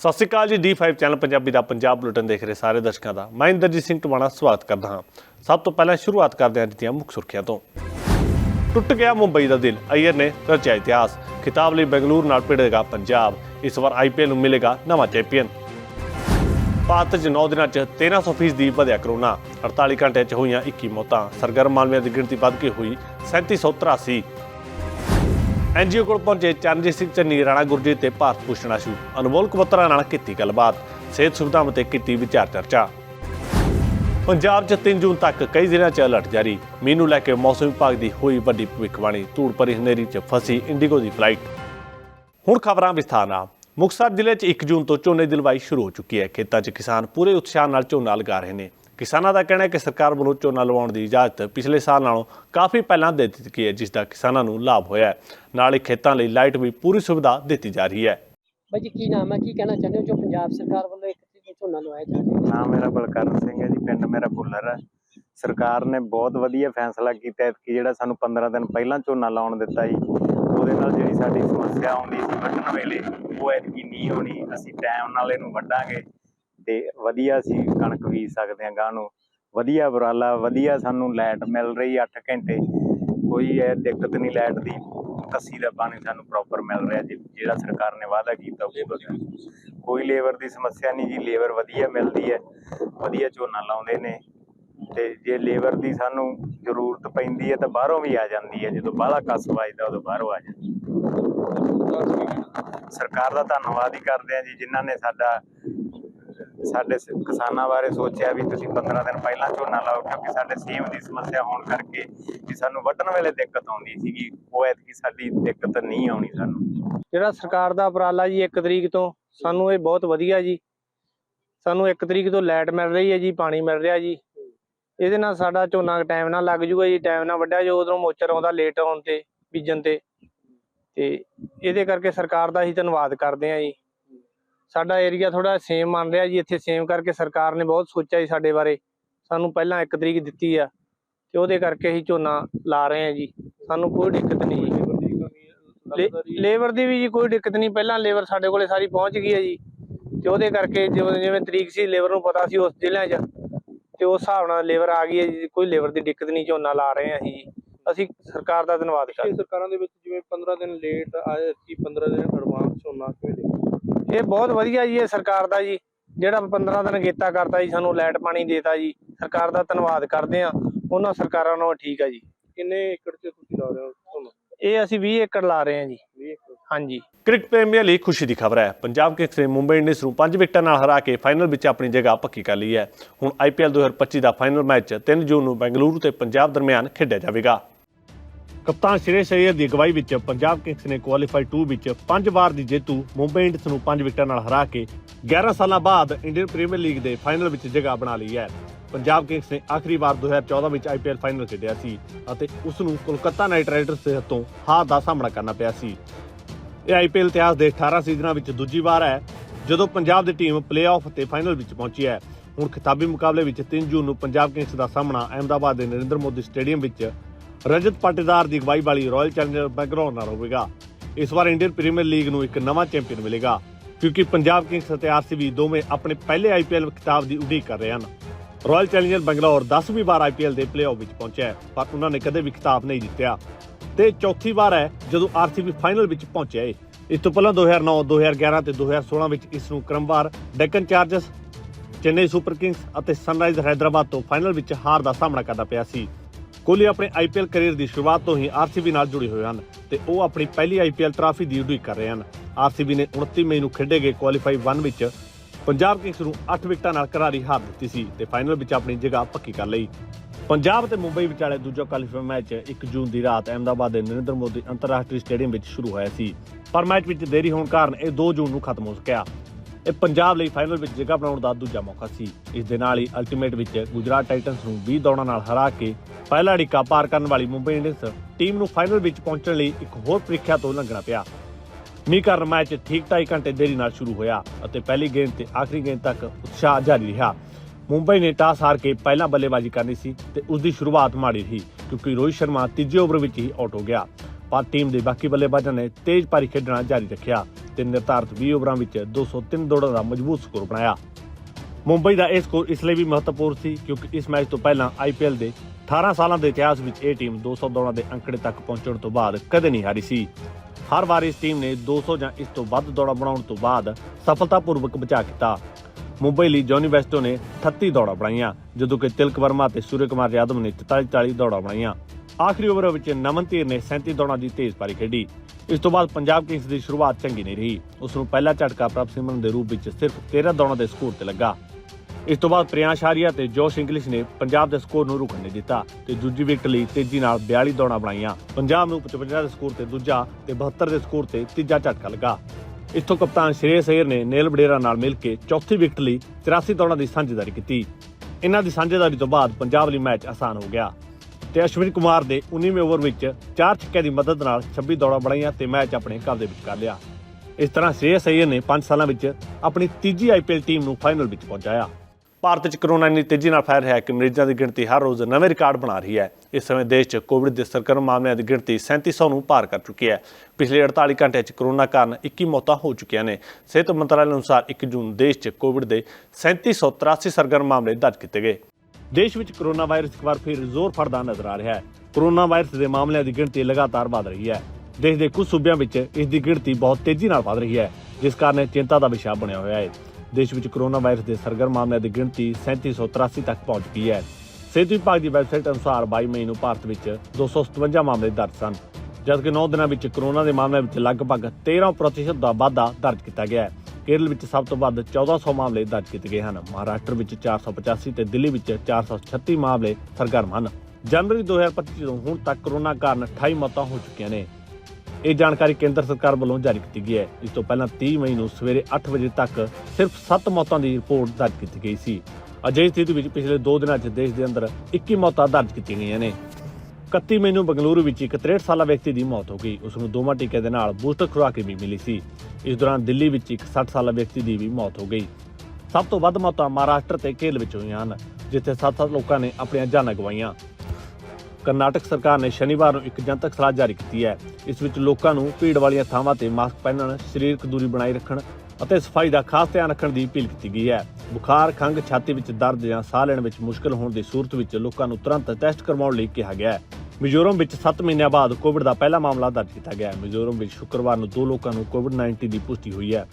ਸਤਿ ਸ਼੍ਰੀ Akal ji D5 channel Punjabi ਦਾ Punjab bulletin ਦੇਖ ਰਹੇ ਸਾਰੇ ਦਰਸ਼ਕਾਂ ਦਾ। ਮੈਂ ਇੰਦਰਜੀਤ ਸਿੰਘ ਟਵਾਣਾ, ਸਵਾਗਤ ਕਰਦਾ ਹਾਂ। ਸਭ ਤੋਂ ਪਹਿਲਾਂ ਸ਼ੁਰੂਆਤ ਕਰਦੇ ਹਾਂ ਅੱਜ ਦੀਆਂ ਮੁੱਖ ਸੁਰਖੀਆਂ ਤੋਂ। ਟੁੱਟ ਗਿਆ ਮੁੰਬਈ ਦਾ ਦਿਲ, ਅਈਅਰ ਨੇ ਰਚਿਆ ਇਤਿਹਾਸ। ਖਿਤਾਬ ਲਈ ਬੈਂਗਲੁਰੂ ਨਾਲ ਭਿੜੇਗਾ ਪੰਜਾਬ। ਇਸ ਵਾਰ ਆਈਪੀਐਲ ਨੂੰ ਮਿਲੇਗਾ ਨਵਾਂ ਚੈਂਪੀਅਨ। ਭਾਰਤ 'ਚ 9 ਦਿਨਾਂ 'ਚ 1300% ਦੀ ਵਧਿਆ ਕਰੋਨਾ। 48 ਘੰਟਿਆਂ 'ਚ ਹੋਈਆਂ 21 ਮੌਤਾਂ। ਸਰਗਰਮ ਮਾਮਲਿਆਂ ਦੀ ਗਿਣਤੀ ਵੱਧ ਕੇ ਹੋਈ 3783 ਐਨਜੀਓ ਕੋਲ ਪਹੁੰਚੇ ਚਰਨਜੀਤ ਸਿੰਘ ਚੰਨੀ, ਰਾਣਾ ਗੁਰਜੀਤ ਤੇ ਭਾਰਤ ਭੂਸ਼ਣ ਆਸ਼ੂ। ਅਨਮੋਲ ਕਬੱਤਰਾ ਨਾਲ ਕੀਤੀ ਗੱਲਬਾਤ, ਸਿਹਤ ਸੁਵਿਧਾਵਾਂ ਤੇ ਕੀਤੀ ਵਿਚਾਰ ਚਰਚਾ। ਪੰਜਾਬ 'ਚ 3 ਜੂਨ ਤੱਕ ਕਈ ਜ਼ਿਲ੍ਹਿਆਂ 'ਚ ਅਲਰਟ ਜਾਰੀ। ਮੀਂਹ ਨੂੰ ਲੈ ਕੇ ਮੌਸਮ ਵਿਭਾਗ ਦੀ ਹੋਈ ਵੱਡੀ ਭਵਿੱਖਬਾਣੀ, ਧੂੜ ਭਰੀ ਹਨੇਰੀ 'ਚ ਫਸੀ ਇੰਡੀਗੋ ਦੀ ਫਲਾਈਟ। ਹੁਣ ਖਬਰਾਂ ਵਿਸਥਾਰ ਨਾਲ। ਮੁਕਤਸਰ ਜ਼ਿਲ੍ਹੇ 'ਚ 1 ਜੂਨ ਤੋਂ ਝੋਨੇ ਦੀ ਲਵਾਈ ਸ਼ੁਰੂ ਹੋ ਚੁੱਕੀ ਹੈ। ਖੇਤਾਂ 'ਚ ਕਿਸਾਨ ਪੂਰੇ ਉਤਸ਼ਾਹ ਨਾਲ ਝੋਨਾ ਲਗਾ ਰਹੇ ਨੇ। ਕਿਸਾਨਾਂ ਦਾ ਕਹਿਣਾ ਹੈ ਕਿ ਸਰਕਾਰ ਵੱਲੋਂ ਝੋਨਾ ਲਵਾਉਣ ਦੀ ਇਜਾਜ਼ਤ ਪਿਛਲੇ ਸਾਲ ਨਾਲੋਂ ਕਾਫੀ ਪਹਿਲਾਂ ਦੇ ਦਿੱਤੀ ਗਈ ਹੈ ਜਿਸ ਦਾ ਕਿਸਾਨਾਂ ਨੂੰ ਲਾਭ ਹੋਇਆ ਹੈ। ਨਾਲ ਹੀ ਖੇਤਾਂ ਲਈ ਲਾਈਟ ਵੀ ਪੂਰੀ ਸੁਵਿਧਾ ਦਿੱਤੀ ਜਾ ਰਹੀ ਹੈ। ਬਾਈ ਜੀ ਕੀ ਨਾਮ ਹੈ? ਕੀ ਕਹਿਣਾ ਚਾਹੁੰਦੇ ਹੋ ਜੋ ਪੰਜਾਬ ਸਰਕਾਰ ਵੱਲੋਂ ਇੱਕ ਤਰੀਕ ਝੋਨਾ ਲਵਾਇਆ ਜਾ ਰਿਹਾ ਹੈ? ਨਾਮ ਮੇਰਾ ਬਲਕਰਨ ਸਿੰਘ ਹੈ ਜੀ ਪਿੰਡ ਮੇਰਾ ਭੁੱਲਰ ਹੈ। ਸਰਕਾਰ ਨੇ ਬਹੁਤ ਵਧੀਆ ਫੈਸਲਾ ਕੀਤਾ ਹੈ ਕਿ ਜਿਹੜਾ ਸਾਨੂੰ 15 ਦਿਨ ਪਹਿਲਾਂ ਝੋਨਾ ਲਾਉਣ ਦਿੱਤਾ ਜੀ ਉਹਦੇ ਨਾਲ ਜਿਹੜੀ ਸਾਡੀ ਸਮੱਸਿਆ ਆਉਂਦੀ ਸੀ ਵੱਢਣ ਵੇਲੇ ਉਹ ਐਤਕੀ ਨਹੀਂ ਹੋਣੀ ਅਸੀਂ ਟਾਈਮ ਨਾਲ ਇਹਨੂੰ ਵੱਢਾਂਗੇ। ਤੇ ਵਧੀਆ ਅਸੀਂ ਕਣਕ ਬੀਜ ਸਕਦੇ ਹਾਂ ਗਾਂ ਨੂੰ। ਵਧੀਆ ਉਪਰਾਲਾ ਵਧੀਆ ਸਾਨੂੰ ਲਾਈਟ ਮਿਲ ਰਹੀ 8 ਘੰਟੇ। ਕੋਈ ਇਹ ਦਿੱਕਤ ਨਹੀਂ ਲਾਈਟ ਦੀ। ਕੱਸੀ ਦਾ ਪਾਣੀ ਸਾਨੂੰ ਪ੍ਰੋਪਰ ਮਿਲ ਰਿਹਾ ਜੀ ਜਿਹੜਾ ਸਰਕਾਰ ਨੇ ਵਾਅਦਾ ਕੀਤਾ ਉਹ ਪੂਰਾ ਕੋਈ ਲੇਬਰ ਦੀ ਸਮੱਸਿਆ ਨਹੀਂ ਜੀ ਲੇਬਰ ਵਧੀਆ ਮਿਲਦੀ ਹੈ। ਵਧੀਆ ਝੋਨਾ ਲਾਉਂਦੇ ਨੇ। ਤੇ ਜੇ ਲੇਬਰ ਦੀ ਸਾਨੂੰ ਜ਼ਰੂਰਤ ਪੈਂਦੀ ਹੈ ਤਾਂ ਬਾਹਰੋਂ ਵੀ ਆ ਜਾਂਦੀ ਹੈ। ਜਦੋਂ ਬਾਹਲਾ ਕਸ ਵੱਜਦਾ ਉਦੋਂ ਬਾਹਰੋਂ ਆ ਜਾਂਦੀ। ਸਰਕਾਰ ਦਾ ਧੰਨਵਾਦ ਹੀ ਕਰਦੇ ਆ ਜੀ ਜਿਨ੍ਹਾਂ ਨੇ ਸਾਡਾ ਸਾਡੇ ਕਿਸਾਨਾਂ ਬਾਰੇ ਸੋਚਿਆ ਵੀ ਤੁਸੀਂ 15 ਦਿਨ ਪਹਿਲਾਂ ਝੋਨਾ ਲਾਓ, ਕਿਉਂਕਿ ਸਾਡੇ ਸੇਮ ਦੀ ਸਮੱਸਿਆ ਹੋਣ ਕਰਕੇ ਵੀ ਸਾਨੂੰ ਵੱਢਣ ਵੇਲੇ ਦਿੱਕਤ ਆਉਂਦੀ ਸੀਗੀ ਉਹ ਐਤਕੀ ਸਾਡੀ ਦਿੱਕਤ ਨਹੀਂ ਆਉਣੀ ਸਾਨੂੰ। ਜਿਹੜਾ ਸਰਕਾਰ ਦਾ ਉਪਰਾਲਾ ਜੀ 1 ਤਰੀਕ ਤੋਂ, ਸਾਨੂੰ ਇਹ ਬਹੁਤ ਵਧੀਆ ਜੀ। ਸਾਨੂੰ 1 ਤਰੀਕ ਤੋਂ ਲਾਈਟ ਮਿਲ ਰਹੀ ਹੈ ਜੀ, ਪਾਣੀ ਮਿਲ ਰਿਹਾ ਜੀ। ਇਹਦੇ ਨਾਲ ਸਾਡਾ ਝੋਨਾ ਟਾਈਮ ਨਾਲ ਲੱਗ ਜੂਗਾ ਜੀ, ਟਾਈਮ ਨਾਲ ਵੱਢਿਆ ਜੋ ਉਦੋਂ ਮੋਚਰ ਆਉਂਦਾ ਲੇਟ ਆਉਣ ਤੇ ਬੀਜਣ ਤੇ। ਤੇ ਇਹਦੇ ਕਰਕੇ ਸਰਕਾਰ ਦਾ ਅਸੀਂ ਧੰਨਵਾਦ ਕਰਦੇ ਹਾਂ ਜੀ। ਸਾਡਾ ਏਰੀਆ ਥੋੜਾ ਸੇਮ ਮੰਨ ਰਿਹਾ ਜੀ ਇੱਥੇ ਸੇਮ ਕਰਕੇ ਸਰਕਾਰ ਨੇ ਬਹੁਤ ਸੋਚਿਆ ਜੀ ਸਾਡੇ ਬਾਰੇ। ਸਾਨੂੰ ਪਹਿਲਾਂ 1 ਤਰੀਕ ਦਿੱਤੀ ਆ ਤੇ ਉਹਦੇ ਕਰਕੇ ਅਸੀਂ ਝੋਨਾ ਲਾ ਰਹੇ ਹਾਂ ਜੀ। ਸਾਨੂੰ ਕੋਈ ਦਿੱਕਤ ਨਹੀਂ ਜੀ। ਲੇਬਰ ਦੀ ਵੀ ਜੀ ਕੋਈ ਦਿੱਕਤ ਨਹੀਂ। ਪਹਿਲਾਂ ਲੇਬਰ ਸਾਡੇ ਕੋਲੇ ਸਾਰੀ ਪਹੁੰਚ ਗਈ ਹੈ ਜੀ। ਤੇ ਉਹਦੇ ਕਰਕੇ ਜਿਵੇਂ ਜਿਵੇਂ ਤਰੀਕ ਸੀ ਲੇਬਰ ਨੂੰ ਪਤਾ ਸੀ ਉਸ ਜ਼ਿਲ੍ਹਿਆਂ 'ਚ। ਤੇ ਉਸ ਹਿਸਾਬ ਨਾਲ ਲੇਬਰ ਆ ਗਈ ਹੈ ਜੀ। ਕੋਈ ਲੇਬਰ ਦੀ ਦਿੱਕਤ ਨਹੀਂ ਝੋਨਾ ਲਾ ਰਹੇ ਅਸੀਂ ਜੀ। ਅਸੀਂ ਸਰਕਾਰ ਦਾ ਧੰਨਵਾਦ ਕਰਦੇ ਸਰਕਾਰਾਂ ਦੇ ਵਿੱਚ ਜਿਵੇਂ 15 ਦਿਨ ਲੇਟ ਆਏ ਸੀ 15 ਦਿਨ ਐਡਵਾਂਸ ਝੋਨਾ ਕਿਵੇਂ ਇਹ ਬਹੁਤ ਵਧੀਆ ਜੀ ਇਹ ਸਰਕਾਰ ਦਾ ਜੀ। ਜਿਹੜਾ 15 ਦਿਨ ਗੇਤਾ ਕਰਤਾ ਜੀ ਸਾਨੂੰ ਲਾਈਟ ਪਾਣੀ ਦੇਤਾ ਜੀ। ਸਰਕਾਰ ਦਾ ਧੰਨਵਾਦ ਕਰਦੇ ਆ ਉਹਨਾਂ ਸਰਕਾਰਾਂ ਨਾਲੋਂ ਠੀਕ ਆ ਜੀ। ਕਿੰਨੇ ਏਕੜ 'ਚ ਤੁਸੀਂ ਲਾ ਰਹੇ ਹੋ ਇਹ ਅਸੀਂ 20 ਏਕੜ ਲਾ ਰਹੇ ਹਾਂ ਜੀ। 20 ਏਕੜ। ਹਾਂਜੀ। ਕ੍ਰਿਕਟ ਪ੍ਰੇਮੀਆਂ ਲਈ ਖੁਸ਼ੀ ਦੀ ਖਬਰ ਹੈ। ਪੰਜਾਬ ਕਿੰਗਸ ਨੇ ਮੁੰਬਈ ਇੰਡੀਅਨਸ ਨੂੰ 5 ਵਿਕਟਾਂ ਨਾਲ ਹਰਾ ਕੇ ਫਾਈਨਲ ਵਿੱਚ ਆਪਣੀ ਜਗ੍ਹਾ ਪੱਕੀ ਕਰ ਲਈ ਹੈ। ਹੁਣ ਆਈਪੀਐਲ 2025 ਦਾ ਫਾਈਨਲ ਮੈਚ 3 ਜੂਨ ਨੂੰ ਬੈਂਗਲੁਰੂ ਤੇ ਪੰਜਾਬ ਦਰਮਿਆਨ ਖੇਡਿਆ ਜਾਵੇਗਾ। ਕਪਤਾਨ ਸ਼੍ਰੇਸ਼ ਅਈਅਰ ਦੀ ਅਗਵਾਈ ਵਿੱਚ ਪੰਜਾਬ ਕਿੰਗਸ ਨੇ ਕੁਆਲੀਫਾਈ 2 ਵਿੱਚ ਪੰਜ ਵਾਰ ਦੀ ਜੇਤੂ ਮੁੰਬਈ ਇੰਡੀਅਨਸ ਨੂੰ ਪੰਜ ਵਿਕਟਾਂ ਨਾਲ ਹਰਾ ਕੇ 11 ਸਾਲਾਂ ਬਾਅਦ ਇੰਡੀਅਨ ਪ੍ਰੀਮੀਅਰ ਲੀਗ ਦੇ ਫਾਈਨਲ ਵਿੱਚ ਜਗ੍ਹਾ ਬਣਾ ਲਈ ਹੈ। ਪੰਜਾਬ ਕਿੰਗਸ ਨੇ ਆਖਰੀ ਵਾਰ 2014 ਵਿੱਚ ਆਈਪੀਐਲ ਫਾਈਨਲ ਖੇਡਿਆ ਸੀ ਅਤੇ ਉਸ ਨੂੰ ਕੋਲਕਾਤਾ ਨਾਈਟ ਰਾਈਡਰਸ ਦੇ ਹੱਥੋਂ ਹਾਰ ਦਾ ਸਾਹਮਣਾ ਕਰਨਾ ਪਿਆ ਸੀ। ਇਹ ਆਈਪੀਐਲ ਇਤਿਹਾਸ ਦੇ 18 ਸੀਜ਼ਨਾਂ ਵਿੱਚ ਦੂਜੀ ਵਾਰ ਹੈ, ਜਦੋਂ ਪੰਜਾਬ ਦੀ ਟੀਮ ਪਲੇਆਫ ਤੇ ਫਾਈਨਲ ਵਿੱਚ ਪਹੁੰਚੀ ਹੈ। ਹੁਣ ਖਿਤਾਬੀ ਮੁਕਾਬਲੇ ਵਿੱਚ 3 ਜੂਨ ਨੂੰ ਪੰਜਾਬ ਕਿੰਗਸ ਦਾ ਸਾਹਮਣਾ ਅਹਿਮਦਾਬਾਦ ਦੇ ਨਰਿੰਦਰ ਮੋਦੀ ਸਟੇਡੀਅਮ ਵਿੱਚ ਰਜਤ ਪਾਟੇਦਾਰ ਦੀ ਅਗਵਾਈ ਵਾਲੀ ਰਾਇਲ ਚੈਲੰਜਰ ਬੈਂਗਲੌਰ ਨਾਲ ਹੋਵੇਗਾ। ਇਸ ਵਾਰ ਇੰਡੀਅਨ ਪ੍ਰੀਮੀਅਰ ਲੀਗ ਨੂੰ ਇੱਕ ਨਵਾਂ ਚੈਂਪੀਅਨ ਮਿਲੇਗਾ, ਕਿਉਂਕਿ ਪੰਜਾਬ ਕਿੰਗਸ ਅਤੇ ਆਰਸੀਬੀ ਦੋਵੇਂ ਆਪਣੇ ਪਹਿਲੇ ਆਈਪੀਐਲ ਖਿਤਾਬ ਦੀ ਉਡੀਕ ਕਰ ਰਹੇ ਹਨ। ਰਾਇਲ ਚੈਲੰਜਰ ਬੈਂਗਲੌਰ 10ਵੀਂ ਵਾਰ ਆਈਪੀਐਲ ਦੇ ਪਲੇਆਫ ਵਿੱਚ ਪਹੁੰਚਿਆ ਹੈ, ਪਰ ਉਹਨਾਂ ਨੇ ਕਦੇ ਵੀ ਖਿਤਾਬ ਨਹੀਂ ਜਿੱਤਿਆ। ਤੇ ਚੌਥੀ ਵਾਰ ਹੈ, ਜਦੋਂ ਆਰਸੀਬੀ ਫਾਈਨਲ ਵਿੱਚ ਪਹੁੰਚਿਆ ਹੈ ਇਸ ਤੋਂ ਪਹਿਲਾਂ 2009 2011 ਤੇ 2016 ਵਿੱਚ ਇਸ ਨੂੰ ਕ੍ਰਮਵਾਰ Deccan Chargers Chennai Super Kings ਅਤੇ ਸਨਰਾਈਜ਼ਰ ਹੈਦਰਾਬਾਦ ਤੋਂ ਫਾਈਨਲ ਵਿੱਚ ਹਾਰ ਦਾ ਸਾਹਮਣਾ ਕਰਨਾ ਪਿਆ ਸੀ। ਕੋਹਲੀ ਆਪਣੇ ਆਈਪੀਐਲ ਕੈਰੀਅਰ ਦੀ ਸ਼ੁਰੂਆਤ ਤੋਂ ਹੀ ਆਰਸੀਬੀ ਨਾਲ ਜੁੜੇ ਹੋਏ ਹਨ ਤੇ ਉਹ ਆਪਣੀ ਪਹਿਲੀ ਆਈਪੀਐਲ ਟਰਾਫੀ ਦੀ ਉਡੀਕ ਕਰ ਰਹੇ ਹਨ। ਆਰਸੀਬੀ ਨੇ 29 ਮਈ ਨੂੰ ਖੇਡੇ ਗਏ ਕੁਆਲੀਫਾਈ 1 ਵਿੱਚ ਪੰਜਾਬ ਕਿੰਗਸ ਨੂੰ 8 ਵਿਕਟਾਂ ਨਾਲ ਕਰਾਰੀ ਹਾਰ ਦਿੱਤੀ ਸੀ ਤੇ ਫਾਈਨਲ ਵਿੱਚ ਆਪਣੀ ਜਗ੍ਹਾ ਪੱਕੀ ਕਰ ਲਈ। ਪੰਜਾਬ ਤੇ ਮੁੰਬਈ ਵਿਚਾਲੇ ਦੂਜਾ ਕੁਆਲੀਫਾਈ ਮੈਚ 1 ਜੂਨ ਦੀ ਰਾਤ ਅਹਿਮਦਾਬਾਦ ਦੇ ਨਰਿੰਦਰ ਮੋਦੀ ਅੰਤਰਰਾਸ਼ਟਰੀ ਸਟੇਡੀਅਮ ਵਿੱਚ ਸ਼ੁਰੂ ਹੋਇਆ ਸੀ। ਪਰ ਮੈਚ ਵਿੱਚ ਦੇਰੀ ਹੋਣ ਕਾਰਨ ਇਹ 2 ਜੂਨ ਨੂੰ ਖਤਮ ਹੋ ਸਕਿਆ। ਇਹ ਪੰਜਾਬ ਲਈ ਫਾਈਨਲ ਵਿੱਚ ਜਗ੍ਹਾ ਬਣਾਉਣ ਦਾ ਦੂਜਾ ਮੌਕਾ ਸੀ। ਇਸ ਦੇ ਨਾਲ ਹੀ ਅਲਟੀਮੇਟ ਵਿੱਚ ਗੁਜਰਾਤ ਟਾਈਟਨਸ ਨੂੰ 20 ਦੌੜਾਂ ਨਾਲ ਹਰਾ ਕੇ ਪਹਿਲਾ ਅੜਿੱਕਾ ਪਾਰ ਕਰਨ ਵਾਲੀ ਮੁੰਬਈ ਇੰਡੀਅਨਸ ਟੀਮ ਨੂੰ ਫਾਈਨਲ ਵਿੱਚ ਪਹੁੰਚਣ ਲਈ ਇੱਕ ਹੋਰ ਪ੍ਰੀਖਿਆ ਤੋਂ ਲੰਘਣਾ ਪਿਆ। ਮੀਂਹ ਕਾਰਨ ਮੈਚ ਠੀਕ ਢਾਈ ਘੰਟੇ ਦੇਰੀ ਨਾਲ ਸ਼ੁਰੂ ਹੋਇਆ ਅਤੇ ਪਹਿਲੀ ਗੇਂਦ ਤੇ ਆਖਰੀ ਗੇਂਦ ਤੱਕ ਉਤਸ਼ਾਹ ਜਾਰੀ ਰਿਹਾ। ਮੁੰਬਈ ਨੇ ਟਾਸ ਹਾਰ ਕੇ ਪਹਿਲਾਂ ਬੱਲੇਬਾਜ਼ੀ ਕਰਨੀ ਸੀ ਤੇ ਉਸ ਦੀ ਸ਼ੁਰੂਆਤ ਮਾੜੀ ਰਹੀ, ਕਿਉਂਕਿ ਰੋਹਿਤ ਸ਼ਰਮਾ ਤੀਜੇ ਓਵਰ ਵਿੱਚ ਹੀ ਆਊਟ ਹੋ ਗਿਆ। ਪਰ ਟੀਮ ਦੇ ਬਾਕੀ ਬੱਲੇਬਾਜ਼ਾਂ ਨੇ ਤੇਜ਼ ਪਾਰੀ ਖੇਡਣਾ ਜਾਰੀ ਰੱਖਿਆ। ਤੇ ਨਿਰਧਾਰਤ 20 ਓਵਰਾਂ ਵਿੱਚ 203 ਦੌੜਾਂ ਦਾ ਮਜ਼ਬੂਤ ਸਕੋਰ ਬਣਾਇਆ। ਮੁੰਬਈ ਦਾ ਇਹ ਸਕੋਰ ਇਸ ਲਈ ਵੀ ਮਹੱਤਵਪੂਰਨ ਸੀ ਕਿਉਂਕਿ ਇਸ ਮੈਚ ਤੋਂ ਪਹਿਲਾਂ ਆਈਪੀਐਲ ਦੇ 18 ਸਾਲਾਂ ਦੇ ਇਤਿਹਾਸ ਵਿੱਚ ਇਹ ਟੀਮ 200 ਦੌੜਾਂ ਦੇ ਅੰਕੜੇ ਤੱਕ ਪਹੁੰਚਣ ਤੋਂ ਬਾਅਦ ਕਦੇ ਨਹੀਂ ਹਾਰੀ ਸੀ। ਹਰ ਵਾਰ ਇਸ ਟੀਮ ਨੇ 200 ਜਾਂ ਇਸ ਤੋਂ ਵੱਧ ਦੌੜਾਂ ਬਣਾਉਣ ਤੋਂ ਬਾਅਦ ਸਫਲਤਾਪੂਰਵਕ ਬਚਾ ਕੀਤਾ। ਮੁੰਬਈ ਲਈ ਜੌਨੀ ਵੈਸਟੋ ਨੇ 38 ਦੌੜਾਂ ਬਣਾਈਆਂ, ਜਦੋਂ ਕਿ ਤਿਲਕ ਵਰਮਾ ਤੇ ਸੂਰਜ ਕੁਮਾਰ ਯਾਦਵ ਨੇ 44 40 ਦੌੜਾਂ ਬਣਾਈਆਂ। ਆਖਰੀ ਓਵਰ ਵਿੱਚ ਨਮਨ ਧੀਰ ਨੇ 37 ਦੌੜਾਂ ਦੀ ਤੇਜ਼ ਪਾਰੀ ਖੇਡੀ। ਇਸ ਤੋਂ ਬਾਅਦ ਪੰਜਾਬ ਕਿੰਗਸ ਦੀ ਸ਼ੁਰੂਆਤ ਚੰਗੀ ਨਹੀਂ ਰਹੀ। ਉਸ ਨੂੰ ਪਹਿਲਾ ਝਟਕਾ ਪ੍ਰਭ ਸਿਮਰਨ ਦੇ ਰੂਪ ਵਿੱਚ ਸਿਰਫ 13 ਦੌੜਾਂ ਦੇ ਸਕੋਰ ਤੇ ਲੱਗਾ। ਇਸ ਤੋਂ ਬਾਅਦ ਪ੍ਰਿਆਂਸ਼ ਆਰੀਆ ਤੇ ਜੋਸ਼ ਇੰਗਲਿਸ਼ ਨੇ ਪੰਜਾਬ ਦੇ ਸਕੋਰ ਨੂੰ ਰੁਕਣ ਨਹੀਂ ਦਿੱਤਾ ਤੇ ਦੂਜੀ ਵਿਕਟ ਲਈ ਤੇਜ਼ੀ ਨਾਲ 42 ਦੌੜਾਂ ਬਣਾਈਆਂ। ਪੰਜਾਬ ਨੂੰ 55 ਦੇ ਸਕੋਰ ਤੇ ਦੂਜਾ ਤੇ 72 ਦੇ ਸਕੋਰ ਤੇ ਤੀਜਾ ਝਟਕਾ ਲੱਗਾ। ਇਥੋਂ ਕਪਤਾਨ ਸ਼੍ਰੇਯਸ ਅਯਰ ਨੇ ਨੇਲ ਬਡੇਰਾ ਨਾਲ ਮਿਲ ਕੇ ਚੌਥੀ ਵਿਕਟ ਲਈ 83 ਦੌੜਾਂ ਦੀ ਸਾਂਝੇਦਾਰੀ ਕੀਤੀ। ਇਹਨਾਂ ਦੀ ਸਾਂਝੇਦਾਰੀ ਤੋਂ ਬਾਅਦ ਪੰਜਾਬ ਲਈ ਮੈਚ ਆਸਾਨ ਹੋ ਗਿਆ। ਤੇ ਅਸ਼ਵਿਨ ਕੁਮਾਰ ਦੇ 19ਵੇਂ ਓਵਰ ਵਿੱਚ ਚਾਰ ਛੱਕਿਆਂ ਦੀ ਮਦਦ ਨਾਲ 26 ਦੌੜਾਂ ਬਣਾਈਆਂ ਤੇ ਮੈਚ ਆਪਣੇ ਕਬਜ਼ੇ ਵਿੱਚ ਕਰ ਲਿਆ। ਇਸ ਤਰ੍ਹਾਂ ਸ਼੍ਰੇਯਸ ਅਯਰ ਨੇ 5 ਸਾਲਾਂ ਵਿੱਚ ਆਪਣੀ ਤੀਜੀ ਆਈਪੀਐਲ ਟੀਮ ਨੂੰ ਫਾਈਨਲ ਵਿੱਚ ਪਹੁੰਚਾਇਆ। ਭਾਰਤ 'ਚ ਕਰੋਨਾ ਇੰਨੀ ਤੇਜ਼ੀ ਨਾਲ ਫੈਲ ਰਿਹਾ ਹੈ ਕਿ ਮਰੀਜ਼ਾਂ ਦੀ ਗਿਣਤੀ ਹਰ ਰੋਜ਼ ਨਵੇਂ ਰਿਕਾਰਡ ਬਣਾ ਰਹੀ ਹੈ। ਇਸ ਸਮੇਂ ਦੇਸ਼ 'ਚ ਕੋਵਿਡ ਦੇ ਸਰਗਰਮ ਮਾਮਲਿਆਂ ਦੀ ਗਿਣਤੀ 3700 ਨੂੰ ਪਾਰ ਕਰ ਚੁੱਕੀ ਹੈ। ਪਿਛਲੇ 48 ਘੰਟਿਆਂ 'ਚ ਕਰੋਨਾ ਕਾਰਨ 21 ਮੌਤਾਂ ਹੋ ਚੁੱਕੀਆਂ ਨੇ। ਸਿਹਤ ਮੰਤਰਾਲੇ ਅਨੁਸਾਰ 1 ਜੂਨ ਦੇਸ਼ 'ਚ ਕੋਵਿਡ ਦੇ 3783 ਸਰਗਰਮ ਮਾਮਲੇ ਦਰਜ ਕੀਤੇ ਗਏ। ਦੇਸ਼ ਵਿੱਚ ਕਰੋਨਾ ਵਾਇਰਸ ਇੱਕ ਵਾਰ ਫਿਰ ਜ਼ੋਰ ਫੜਦਾ ਨਜ਼ਰ ਆ ਰਿਹਾ ਹੈ। ਕਰੋਨਾ ਵਾਇਰਸ ਦੇ ਮਾਮਲਿਆਂ ਦੀ ਗਿਣਤੀ ਲਗਾਤਾਰ ਵਧ ਰਹੀ ਹੈ। ਦੇਸ਼ ਦੇ ਕੁਝ ਸੂਬਿਆਂ ਵਿੱਚ ਇਸ ਦੀ ਗਿਣਤੀ ਬਹੁਤ ਤੇਜ਼ੀ ਨਾਲ ਵਧ ਰਹੀ ਹੈ, ਜਿਸ ਕਾਰਨ ਚਿੰਤਾ ਦਾ ਵਿਸ਼ਾ ਬਣਿਆ ਹੋਇਆ ਹੈ। ਦੇਸ਼ ਵਿੱਚ ਕਰੋਨਾ ਵਾਇਰਸ ਦੇ ਸਰਗਰਮ ਮਾਮਲਿਆਂ ਦੀ ਗਿਣਤੀ 3783 ਤੱਕ ਪਹੁੰਚ ਗਈ ਹੈ। ਸਿਹਤ ਵਿਭਾਗ ਦੀ ਵੈਬਸਾਈਟ ਅਨੁਸਾਰ 22 ਮਈ ਨੂੰ ਭਾਰਤ ਵਿੱਚ 257 ਮਾਮਲੇ ਦਰਜ ਸਨ, ਜਦਕਿ 9 ਦਿਨਾਂ ਵਿੱਚ ਕਰੋਨਾ ਦੇ ਮਾਮਲਿਆਂ ਵਿੱਚ ਲਗਭਗ 13% ਦਾ ਵਾਧਾ ਦਰਜ ਕੀਤਾ ਗਿਆ ਹੈ। ਕੇਰਲ ਵਿੱਚ ਸਭ ਤੋਂ ਵੱਧ 1400 ਮਾਮਲੇ ਦਰਜ ਕੀਤੇ ਗਏ ਹਨ। ਮਹਾਰਾਸ਼ਟਰ ਵਿੱਚ 485 ਤੇ ਦਿੱਲੀ ਵਿੱਚ 436 ਮਾਮਲੇ ਸਰਗਰਮ ਹਨ। ਜਨਵਰੀ 2025 ਤੋਂ ਹੁਣ ਤੱਕ ਕਰੋਨਾ ਕਾਰਨ 28 ਮੌਤਾਂ ਹੋ ਚੁੱਕੀਆਂ ਨੇ। ਇਹ ਜਾਣਕਾਰੀ ਕੇਂਦਰ ਸਰਕਾਰ ਵੱਲੋਂ ਜਾਰੀ ਕੀਤੀ ਗਈ ਹੈ। ਇਸ ਤੋਂ ਪਹਿਲਾਂ 30 ਮਈ ਨੂੰ ਸਵੇਰੇ 8 ਵਜੇ ਤੱਕ ਸਿਰਫ 7 ਮੌਤਾਂ ਦੀ ਰਿਪੋਰਟ ਦਰਜ ਕੀਤੀ ਗਈ ਸੀ। ਅਜਿਹੀ ਸਥਿਤੀ ਵਿੱਚ ਪਿਛਲੇ 2 ਦਿਨਾਂ 'ਚ ਦੇਸ਼ ਦੇ ਅੰਦਰ 21 ਮੌਤਾਂ ਦਰਜ ਕੀਤੀਆਂ ਗਈਆਂ ਨੇ। 31 ਮਈ ਨੂੰ ਬੰਗਲੁਰੂ ਵਿੱਚ ਇੱਕ 63 ਸਾਲਾ ਵਿਅਕਤੀ ਦੀ ਮੌਤ ਹੋ ਗਈ। ਉਸ ਨੂੰ ਦੋਵਾਂ ਟੀਕੇ ਦੇ ਨਾਲ ਬੂਸਟਰ ਖੁਰਾਕ ਵੀ ਮਿਲੀ ਸੀ। ਇਸ ਦੌਰਾਨ ਦਿੱਲੀ ਵਿੱਚ ਇੱਕ 60 ਸਾਲਾ ਵਿਅਕਤੀ ਦੀ ਵੀ ਮੌਤ ਹੋ ਗਈ। ਸਭ ਤੋਂ ਵੱਧ ਮੌਤਾਂ ਮਹਾਰਾਸ਼ਟਰ ਤੇ ਕੇਰਲ ਵਿੱਚ ਹੋਈਆਂ ਹਨ, ਜਿੱਥੇ 7-7 ਲੋਕਾਂ ਨੇ ਆਪਣੀਆਂ ਜਾਨਾਂ ਗਵਾਈਆਂ। ਕਰਨਾਟਕ ਸਰਕਾਰ ਨੇ ਸ਼ਨੀਵਾਰ ਨੂੰ ਇੱਕ ਜਨਤਕ ਸਲਾਹ ਜਾਰੀ ਕੀਤੀ ਹੈ। ਇਸ ਵਿੱਚ ਲੋਕਾਂ ਨੂੰ ਭੀੜ ਵਾਲੀਆਂ ਥਾਵਾਂ ਤੇ ਮਾਸਕ ਪਹਿਨਣ, ਸਰੀਰਕ ਦੂਰੀ ਬਣਾਈ ਰੱਖਣ ਅਤੇ ਸਫ਼ਾਈ ਦਾ ਖਾਸ ਧਿਆਨ ਰੱਖਣ ਦੀ ਅਪੀਲ ਕੀਤੀ ਗਈ ਹੈ। ਬੁਖਾਰ, ਖੰਘ, ਛਾਤੀ ਵਿੱਚ ਦਰਦ ਜਾਂ ਸਾਹ ਲੈਣ ਵਿੱਚ ਮੁਸ਼ਕਲ ਹੋਣ ਦੀ ਸੂਰਤ ਵਿੱਚ ਲੋਕਾਂ ਨੂੰ ਤੁਰੰਤ ਟੈਸਟ ਕਰਵਾਉਣ ਲਈ ਕਿਹਾ ਗਿਆ ਹੈ। ਮਿਜ਼ੋਰਮ ਵਿੱਚ 7 ਮਹੀਨਿਆਂ ਬਾਅਦ ਕੋਵਿਡ ਦਾ ਪਹਿਲਾ ਮਾਮਲਾ ਦਰਜ ਕੀਤਾ ਗਿਆ ਹੈ। ਮਿਜ਼ੋਰਮ ਵਿੱਚ ਸ਼ੁੱਕਰਵਾਰ ਨੂੰ ਦੋ ਲੋਕਾਂ ਨੂੰ ਕੋਵਿਡ-19 ਦੀ ਪੁਸ਼ਟੀ ਹੋਈ ਹੈ।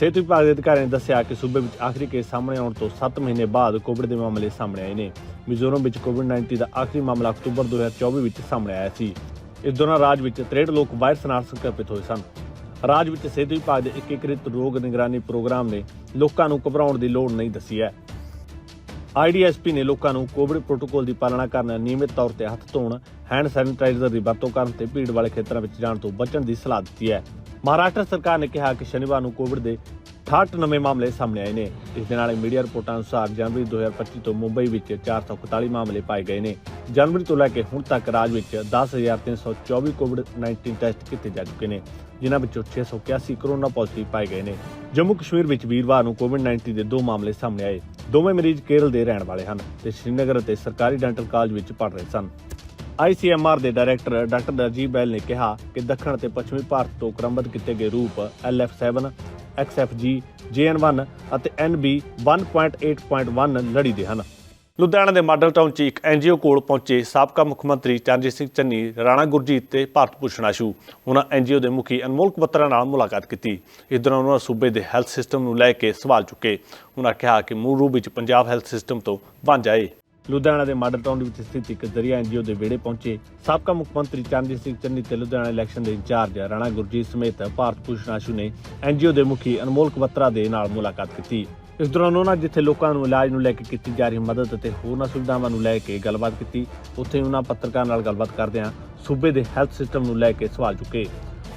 ਸਿਹਤ ਵਿਭਾਗ ਦੇ ਅਧਿਕਾਰੀਆਂ ਨੇ ਦੱਸਿਆ ਕਿ ਸੂਬੇ ਵਿੱਚ ਆਖਰੀ ਕੇਸ ਸਾਹਮਣੇ ਆਉਣ ਤੋਂ 7 ਮਹੀਨੇ ਬਾਅਦ ਕੋਵਿਡ ਦੇ ਮਾਮਲੇ ਸਾਹਮਣੇ ਆਏ ਨੇ। ਮਿਜ਼ੋਰਮ ਵਿੱਚ ਕੋਵਿਡ-19 ਦਾ ਆਖਰੀ ਮਾਮਲਾ ਅਕਤੂਬਰ 2024 ਵਿੱਚ ਸਾਹਮਣੇ ਆਇਆ ਸੀ। ਇਸ ਦੌਰਾਨ ਰਾਜ ਵਿੱਚ 63 ਲੋਕ ਵਾਇਰਸ ਨਾਲ ਸੰਕਰਮਿਤ ਹੋਏ ਸਨ। ਰਾਜ ਵਿੱਚ ਸਿਹਤ ਵਿਭਾਗ ਦੇ ਏਕੀਕ੍ਰਿਤ ਰੋਗ ਨਿਗਰਾਨੀ ਪ੍ਰੋਗਰਾਮ ਨੇ ਲੋਕਾਂ ਨੂੰ ਘਬਰਾਉਣ ਦੀ ਲੋੜ ਨਹੀਂ ਦੱਸੀ ਹੈ। ਆਈਡੀਐਸਪੀ ਨੇ ਲੋਕਾਂ ਨੂੰ ਕੋਵਿਡ ਪ੍ਰੋਟੋਕੋਲ ਦੀ ਪਾਲਣਾ ਕਰਨ ਨਿਯਮਿਤ ਤੌਰ ਤੇ ਹੱਥ ਧੋਣ ਹੈਂਡ ਸੈਨੀਟਾਈਜ਼ਰ ਦੀ ਵਰਤੋਂ ਕਰਨ ਤੇ ਭੀੜ ਵਾਲੇ ਖੇਤਰਾਂ ਵਿੱਚ ਜਾਣ ਤੋਂ ਬਚਣ ਦੀ ਸਲਾਹ ਦਿੱਤੀ ਹੈ। ਮਹਾਰਾਸ਼ਟਰ ਸਰਕਾਰ ਨੇ ਕਿਹਾ ਕਿ ਸ਼ਨੀਵਾਰ ਨੂੰ ਕੋਵਿਡ ਦੇ 68 ਨਵੇਂ ਮਾਮਲੇ ਸਾਹਮਣੇ ਆਏ ਨੇ। ਇਸ ਦੇ ਨਾਲ ਮੀਡੀਆ ਰਿਪੋਰਟਾਂ ਅਨੁਸਾਰ ਜਨਵਰੀ 2025 ਤੋਂ ਮੁੰਬਈ ਵਿੱਚ 441 ਮਾਮਲੇ ਪਾਏ ਗਏ ਨੇ। ਜਨਵਰੀ ਤੋਂ ਲੈ ਕੇ ਹੁਣ ਤੱਕ ਰਾਜ ਵਿੱਚ 10324 ਕੋਵਿਡ-19 ਟੈਸਟ ਕੀਤੇ ਜਾ ਚੁੱਕੇ ਨੇ ਜਿਨ੍ਹਾਂ ਵਿੱਚੋਂ 681 ਕਰੋਨਾ ਪੋਜ਼ਿਟਿਵ ਪਾਏ ਗਏ ਨੇ। ਜੰਮੂ ਕਸ਼ਮੀਰ ਵਿੱਚ ਵੀਰਵਾਰ ਨੂੰ ਕੋਵਿਡ-19 ਦੇ ਦੋ ਮਾਮਲੇ ਸਾਹਮਣੇ ਆਏ। ਦੋਵੇਂ ਮਰੀਜ਼ ਕੇਰਲ ਦੇ ਰਹਿਣ ਵਾਲੇ ਹਨ ਤੇ ਸ਼੍ਰੀਨਗਰ ਅਤੇ ਸਰਕਾਰੀ ਡੈਂਟਲ ਕਾਲਜ ਵਿੱਚ ਪੜ੍ਹ ਰਹੇ ਸਨ। ਆਈਸੀਐਮਆਰ ਦੇ ਡਾਇਰੈਕਟਰ ਡਾਕਟਰ ਰਾਜੀਵ ਬੈਲ ਨੇ ਕਿਹਾ ਕਿ ਦੱਖਣ ਅਤੇ ਪੱਛਮੀ ਭਾਰਤ ਤੋਂ ਕ੍ਰਮਬੱਧ ਕੀਤੇ ਗਏ ਰੂਪ LF7, XFG, JN1 ਅਤੇ NB 1.8.1 ਲੜੀ ਦੇ ਹਨ। ਲੁਧਿਆਣਾ ਦੇ ਮਾਡਲ ਟਾਊਨ 'ਚ ਇੱਕ ਐਨਜੀਓ ਕੋਲ ਪਹੁੰਚੇ ਸਾਬਕਾ ਮੁੱਖ ਮੰਤਰੀ ਚਰਨਜੀਤ ਸਿੰਘ ਚੰਨੀ ਰਾਣਾ ਗੁਰਜੀਤ ਤੇ ਭਾਰਤ ਭੂਸ਼ਣ ਆਸ਼ੂ। ਉਹਨਾਂ ਐਨਜੀਓ ਦੇ ਮੁਖੀ ਅਨਮੋਲ ਕੁਬਤਰਾ ਨਾਲ ਮੁਲਾਕਾਤ ਕੀਤੀ। ਇਸ ਦੌਰਾਨ ਉਹਨਾਂ ਸੂਬੇ ਦੇ ਹੈਲਥ ਸਿਸਟਮ ਨੂੰ ਲੈ ਕੇ ਸਵਾਲ ਚੁੱਕੇ। ਉਹਨਾਂ ਕਿਹਾ ਕਿ ਮੂਲ ਰੂਪ ਵਿੱਚ ਪੰਜਾਬ ਹੈਲਥ ਸਿਸਟਮ ਤੋਂ ਵਾਂਝਾ ਏ ਲੁਧਿਆਣਾ ਦੇ ਮਾਡਲ ਟਾਊਨ ਵਿੱਚ ਸਥਿਤ ਇੱਕ ਜ਼ਰੀਆ ਐਨਜੀਓ ਦੇ ਵਿਹੜੇ ਪਹੁੰਚੇ। ਸਾਬਕਾ ਮੁੱਖ ਮੰਤਰੀ ਚਰਨਜੀਤ ਸਿੰਘ ਚੰਨੀ ਤੇ ਲੁਧਿਆਣਾ ਇਲੈਕਸ਼ਨ ਦੇ ਇੰਚਾਰਜ ਰਾਣਾ ਗੁਰਜੀਤ ਸਮੇਤ ਭਾਰਤ ਭੂਸ਼ਣ ਆਸ਼ੂ ਨੇ ਐਨਜੀਓ ਦੇ ਮੁਖੀ ਅਨਮੋਲ ਕੁਬਤਰਾ ਦੇ ਨਾਲ ਮੁਲਾਕਾਤ ਕੀਤੀ। ਇਸ ਦੌਰਾਨ ਉਹਨਾਂ ਜਿੱਥੇ ਲੋਕਾਂ ਨੂੰ ਇਲਾਜ ਨੂੰ ਲੈ ਕੇ ਕੀਤੀ ਜਾ ਰਹੀ ਮਦਦ ਅਤੇ ਹੋਰਨਾਂ ਸੁਵਿਧਾਵਾਂ ਨੂੰ ਲੈ ਕੇ ਗੱਲਬਾਤ ਕੀਤੀ, ਉੱਥੇ ਉਹਨਾਂ ਪੱਤਰਕਾਰ ਨਾਲ ਗੱਲਬਾਤ ਕਰਦਿਆਂ ਸੂਬੇ ਦੇ ਹੈਲਥ ਸਿਸਟਮ ਨੂੰ ਲੈ ਕੇ ਸਵਾਲ ਚੁੱਕੇ।